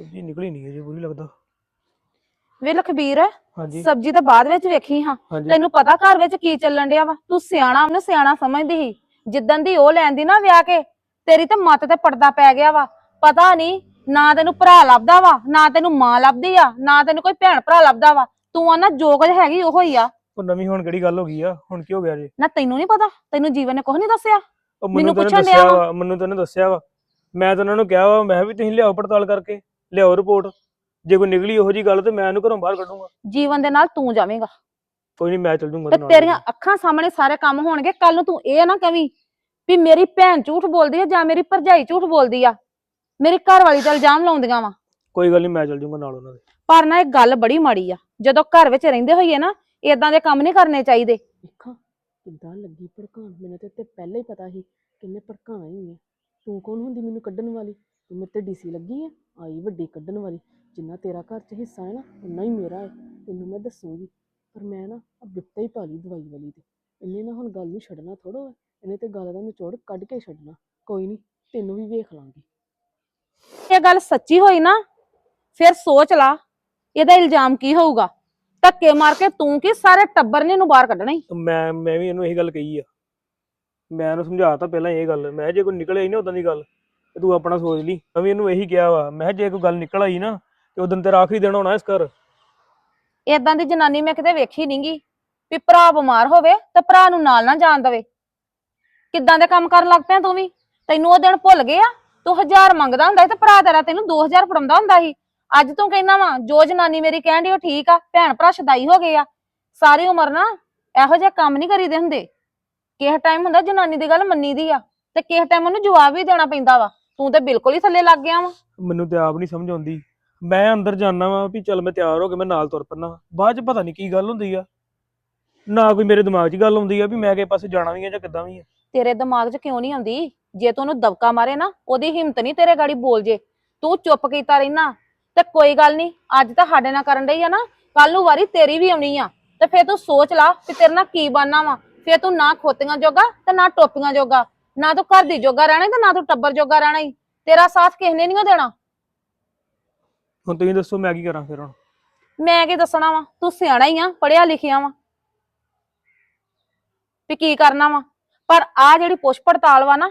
ਸਬਜ਼ੀ ਨਿਕਲੀ ਨਹੀਂ ਅਜੇ ਪੂਰੀ ਲੱਗਦਾ। ਵੇ ਲਖਬੀਰ ਹਾਂਜੀ। ਸਬਜ਼ੀ ਤਾਂ ਬਾਅਦ ਵਿੱਚ ਵੇਖੀ ਹਾਂ। ਹਾਂਜੀ। ਤੈਨੂੰ ਪਤਾ ਘਰ ਵਿੱਚ ਕੀ ਚੱਲਣ ਡਿਆ ਵਾ? ਤੂੰ ਸਿਆਣਾ ਉਹਨੂੰ ਸਿਆਣਾ ਸਮਝਦੀ ਸੀ। ਜਿੱਦਣ ਦੀ ਉਹ ਲੈਂਦੀ ਨਾ ਵਿਆਹ ਕੇ ਤੇਰੀ ਤਾਂ ਮੱਤ ਤੇ ਪਰਦਾ ਪੈ ਗਿਆ ਵਾ। ਪਤਾ ਨਹੀਂ ਨਾ ਤੈਨੂੰ ਭਰਾ ਲੱਭਦਾ ਵਾ ਨਾ ਤੈਨੂੰ ਮਾਂ ਲੱਭਦੀ ਆ ਨਾ ਤੈਨੂੰ ਕੋਈ ਭੈਣ ਭਰਾ ਲੱਭਦਾ ਵਾ। ਤੂੰ ਆ ਨਾ ਜੋ ਕੁਝ ਹੈਗੀ ਉਹੋ ਹੀ ਆ। ਉਹ ਨਵੀਂ ਹੁਣ ਕਿਹੜੀ ਗੱਲ ਹੋ ਗਈ ਆ? ਹੁਣ ਕੀ ਹੋ ਗਿਆ ਜੀ? ਨਾ ਤੈਨੂੰ ਨਹੀਂ ਪਤਾ ਤੈਨੂੰ ਜੀਵਨ ਨੇ ਕੁਝ ਨਹੀਂ ਦੱਸਿਆ। ਉਹ ਮੈਨੂੰ ਮੈਨੂੰ ਤਾਂ ਉਹਨੇ ਪੁੱਛਣ ਡਿਆ ਦੱਸਿਆ ਵਾ। ਵਾ ਮੈਨੂੰ ਤਾਂ ਉਹਨੇ ਦੱਸਿਆ ਵਾ। ਮੈਂ ਤਾਂ ਉਹਨਾਂ ਨੂੰ ਕਿਹਾ ਵਾ ਮੈਂ ਵੀ ਤੁਸੀਂ ਲਿਆਓ ਪੜਤਾਲ ਕਰਕੇ। ਲਿਆਓ ਰਿਪੋਰਟ ਜੇ ਕੋਈ ਨਿਕਲੀ ਉਹੋ ਜੀ ਗੱਲ ਤੇ ਮੈਂ ਇਹਨੂੰ ਘਰੋਂ ਬਾਹਰ ਕੱਢੂੰਗਾ। ਜੀਵਨ ਦੇ ਨਾਲ ਤੂੰ ਜਾਵੇਂਗਾ। ਕੋਈ ਨਹੀਂ ਮੈਂ ਚੱਲ ਜੂੰਗਾ ਤੇ। ਤੇਰੀਆਂ ਅੱਖਾਂ ਸਾਹਮਣੇ ਸਾਰੇ ਕੰਮ ਹੋਣਗੇ। ਕੱਲ ਨੂੰ ਤੂੰ ਇਹ ਨਾ ਕਵੀ ਵੀ ਮੇਰੀ ਭੈਣ ਝੂਠ ਬੋਲਦੀ ਆ ਜਾਂ ਮੇਰੀ ਭਰਜਾਈ ਝੂਠ ਬੋਲਦੀ ਆ। ਮੇਰੀ ਘਰ ਵਾਲੀ ਤੇ ਇਲਜ਼ਾਮ ਲਾਉਂਦੀਆਂ ਵਾ। ਕੋਈ ਗੱਲ ਨਹੀਂ ਮੈਂ ਚੱਲ ਜੂੰਗਾ ਨਾਲ ਉਹਨਾਂ ਦੇ। ਪਰ ਨਾ ਇਹ ਗੱਲ ਬੜੀ ਮਾੜੀ ਆ। ਜਦੋਂ ਘਰ ਵਿੱਚ ਰਹਿੰਦੇ ਹੋਈਏ ਨਾ ਇਦਾਂ ਦੇ ਕੰਮ ਨਹੀਂ ਕਰਨੇ ਚਾਹੀਦੇ। ਵੇਖਾਂ ਕਿੱਦਾਂ ਲੱਗੀ ਭੜਕਾਉਣ? ਮੈਨੂੰ ਤੇ ਤੇ ਪਹਿਲਾਂ ਹੀ ਪਤਾ ਸੀ ਕਿੰਨੇ ਭੜਕਾਉਣਾ ਹੀ ਹੈ ਤੂੰ ਕੌਣ ਹੁੰਦੀ ਮੈਨੂੰ ਕੱਢਣ ਵਾਲੀ? ਤੂੰ ਮੇਰੇ ਤੇ ਡੀਸੀ ਲੱਗੀ ਹੈ ਆਈ ਵੱਡੀ ਕੱਢਣ ਵਾਲੀ। ਜਿੰਨਾ ਤੇਰਾ ਘਰ 'ਚ ਹਿੱਸਾ ਹੈ ਨਾ ਉਨਾ ਹੀ ਮੇਰਾ ਹੈ। ਤੈਨੂੰ ਮੈਂ ਦੱਸੂਗੀ। ਪਰ ਮੈਂ ਨਾ ਆ ਬਿਪਤਾ ਹੀ ਪਾ ਲਈ ਦਵਾਈ ਵਾਲੀ ਤੇ। ਇਹਨੇ ਨਾ ਹੁਣ ਗੱਲ ਨੂੰ ਛੱਡਣਾ ਥੋੜੋ ਹੈ ਇਹਨੇ ਤੇ ਗੱਲ ਦਾ ਨਿਚੋੜ ਕੱਢ ਕੇ ਛੱਡਣਾ। ਕੋਈ ਨਹੀਂ ਤੈਨੂੰ ਵੀ ਵੇਖ ਲਾਂਗੀ। ਇਹ ਗੱਲ ਸੱਚੀ ਹੋਈ ਨਾ ਫਿਰ ਸੋਚ ਲਾ ਇਹਦਾ ਇਲਜ਼ਾਮ ਕੀ ਹੋਊਗਾ? ਧੱਕੇ ਮਾਰ ਕੇ ਤੂੰ ਕੀ ਸਾਰੇ ਟੱਬਰ ਨੇ ਇਹਨੂੰ ਬਾਹਰ ਕੱਢਣਾ ਹੀ? ਮੈਂ ਮੈਂ ਵੀ ਇਹਨੂੰ ਇਹੀ ਗੱਲ ਕਹੀ ਆ। ਮੈਂ ਇਹਨੂੰ ਸਮਝਾਤਾ ਪਹਿਲਾਂ ਇਹ ਗੱਲ। ਮੈਂ ਕਿਹਾ ਜੇ ਕੋਈ ਨਿਕਲੇ ਹੀ ਨਾ ਉਦਾਂ ਦੀ ਗੱਲ। ਤੇ ਤੂੰ ਆਪਣਾ ਸੋਚ ਲਈ। ਮੈਂ ਵੀ ਇਹਨੂੰ ਇਹੀ ਕਿਹਾ ਵਾ, ਮੈਂ ਕਿਹਾ ਜੇ ਕੋਈ ਗੱਲ ਨਿਕਲ ਆਈ ਨਾ, ਤੇ ਉਦੋਂ ਤੇਰਾ ਆਖਰੀ ਦਿਨ ਹੋਣਾ ਇਸ ਘਰ। ਇਦਾਂ ਦੀ ਜਨਾਨੀ ਮੈਂ ਕਿਤੇ ਵੇਖੀ ਨਹੀਂਗੀ ਵੀ ਭਰਾ ਬਿਮਾਰ ਹੋਵੇ ਤੇ ਭਰਾ ਨੂੰ ਨਾਲ ਨਾ ਜਾਣ ਦੇਵੇ। ਕਿੱਦਾਂ ਦੇ ਕੰਮ ਕਰਨ ਲੱਗ ਪਿਆ ਤੂੰ ਵੀ? ਤੈਨੂੰ ਉਹ ਦਿਨ ਭੁੱਲ ਗਏ ਤੂੰ 1000 ਮੰਗਦਾ ਹੁੰਦਾ ਸੀ ਤੇ ਭਰਾ ਤੇਰਾ ਤੈਨੂੰ 2000 ਫੜਾਉਂਦਾ ਹੁੰਦਾ ਸੀ। ਅੱਜ ਤੂੰ ਕਹਿੰਦਾ ਵਾ, ਜੋ ਜਨਾਨੀ ਮੇਰੀ ਕਹਿਣ ਡਈ ਉਹ ਠੀਕ ਆ, ਭੈਣ ਭਰਾ ਸ਼ਦਾਈ ਹੋ ਗਏ ਆ। ਸਾਰੀ ਉਮਰ ਨਾ ਇਹੋ ਜਿਹੇ ਕੰਮ ਨਹੀਂ ਕਰੀਦੇ ਹੁੰਦੇ। ਕਿਸੇ ਟਾਈਮ ਹੁੰਦਾ ਜਨਾਨੀ ਦੀ ਗੱਲ ਮੰਨੀ ਦੀ ਆ, ਤੇ ਕਿਸੇ ਟਾਈਮ ਉਹਨੂੰ ਜਵਾਬ ਵੀ ਦੇਣਾ ਪੈਂਦਾ ਵਾ। ਤੂੰ ਤੇ ਬਿਲਕੁਲ ਹੀ ਥੱਲੇ ਲੱਗ ਗਿਆ ਵਾ। ਮੈਨੂੰ ਤੇ ਆਪ ਨਹੀਂ ਸਮਝ ਆਉਂਦੀ। ਮੈਂ ਅੰਦਰ ਜਾਣਾ ਵਾ ਵੀ ਚੱਲ ਮੈਂ ਤਿਆਰ ਹੋ ਕੇ ਮੈਂ ਨਾਲ ਤੁਰ ਪੈਣਾ ਬਾਅਦ ਚ ਪਤਾ ਨਹੀਂ ਕੀ ਗੱਲ ਹੁੰਦੀ ਆ। ਨਾ ਕੋਈ ਮੇਰੇ ਦਿਮਾਗ 'ਚ ਗੱਲ ਆਉਂਦੀ ਆ ਵੀ ਮੈਂ ਕਿਸੇ ਪਾਸੇ ਜਾਣਾ ਵੀ ਆ ਜਾਂ ਕਿੱਦਾਂ ਵੀ ਆ। ਤੇਰੇ ਦਿਮਾਗ 'ਚ ਕਿਉਂ ਨਹੀਂ ਆਉਂਦੀ? ਜੇ ਤੂੰ ਉਹਨੂੰ ਦਬਕਾ ਮਾਰੇ ਨਾ ਉਹਦੀ ਹਿੰਮਤ ਨਹੀਂ ਤੇਰੇ ਗਾੜੀ ਬੋਲ ਜੇ। ਤੂੰ ਚੁੱਪ ਕੀਤਾ ਰਹਿਣਾ। ਤੇ ਕੋਈ ਗੱਲ ਨਹੀਂ ਅੱਜ ਤਾਂ ਸਾਡੇ ਨਾਲ ਕਰਨ ਡਈ ਆ ਨਾ। ਕੱਲ ਨੂੰ ਵਾਰੀ ਤੇਰੀ ਵੀ ਆਉਣੀ ਆ। ਤੇ ਫੇਰ ਤੂੰ ਸੋਚ ਲਾ ਕਿ ਤੇਰੇ ਨਾਲ ਕੀ ਬਣਨਾ ਵਾ। ਫੇਰ ਤੂੰ ਨਾ ਖੋਤੀਆਂ ਜੋਗਾ ਤੇ ਨਾ ਟੋਪੀਆਂ ਜੋਗਾ। ਨਾ ਤੂੰ ਘਰ ਦੀ ਜੋਗਾ ਰਹਿਣਾ ਤੇ ਨਾ ਤੂੰ ਟੱਬਰ ਜੋਗਾ ਰਹਿਣਾ ਈ। ਤੇਰਾ ਸਾਥ ਕਿਸੇ ਨੇ ਨਹੀਂ ਦੇਣਾ। ਹੁਣ ਤੁਸੀਂ ਦੱਸੋ ਮੈਂ ਕੀ ਕਰਾਂ ਫਿਰ ਹੁਣ? ਮੈਂ ਕੀ ਦੱਸਣਾ ਵਾ? ਤੂੰ ਸਿਆਣਾ ਹੀ ਆ ਪੜਿਆ ਲਿਖਿਆ ਵਾ। ਵੀ ਕੀ ਕਰਨਾ ਵਾ? ਪਰ ਆ ਜਿਹੜੀ ਪੁੱਛ ਪੜਤਾਲ ਵਾ ਨਾ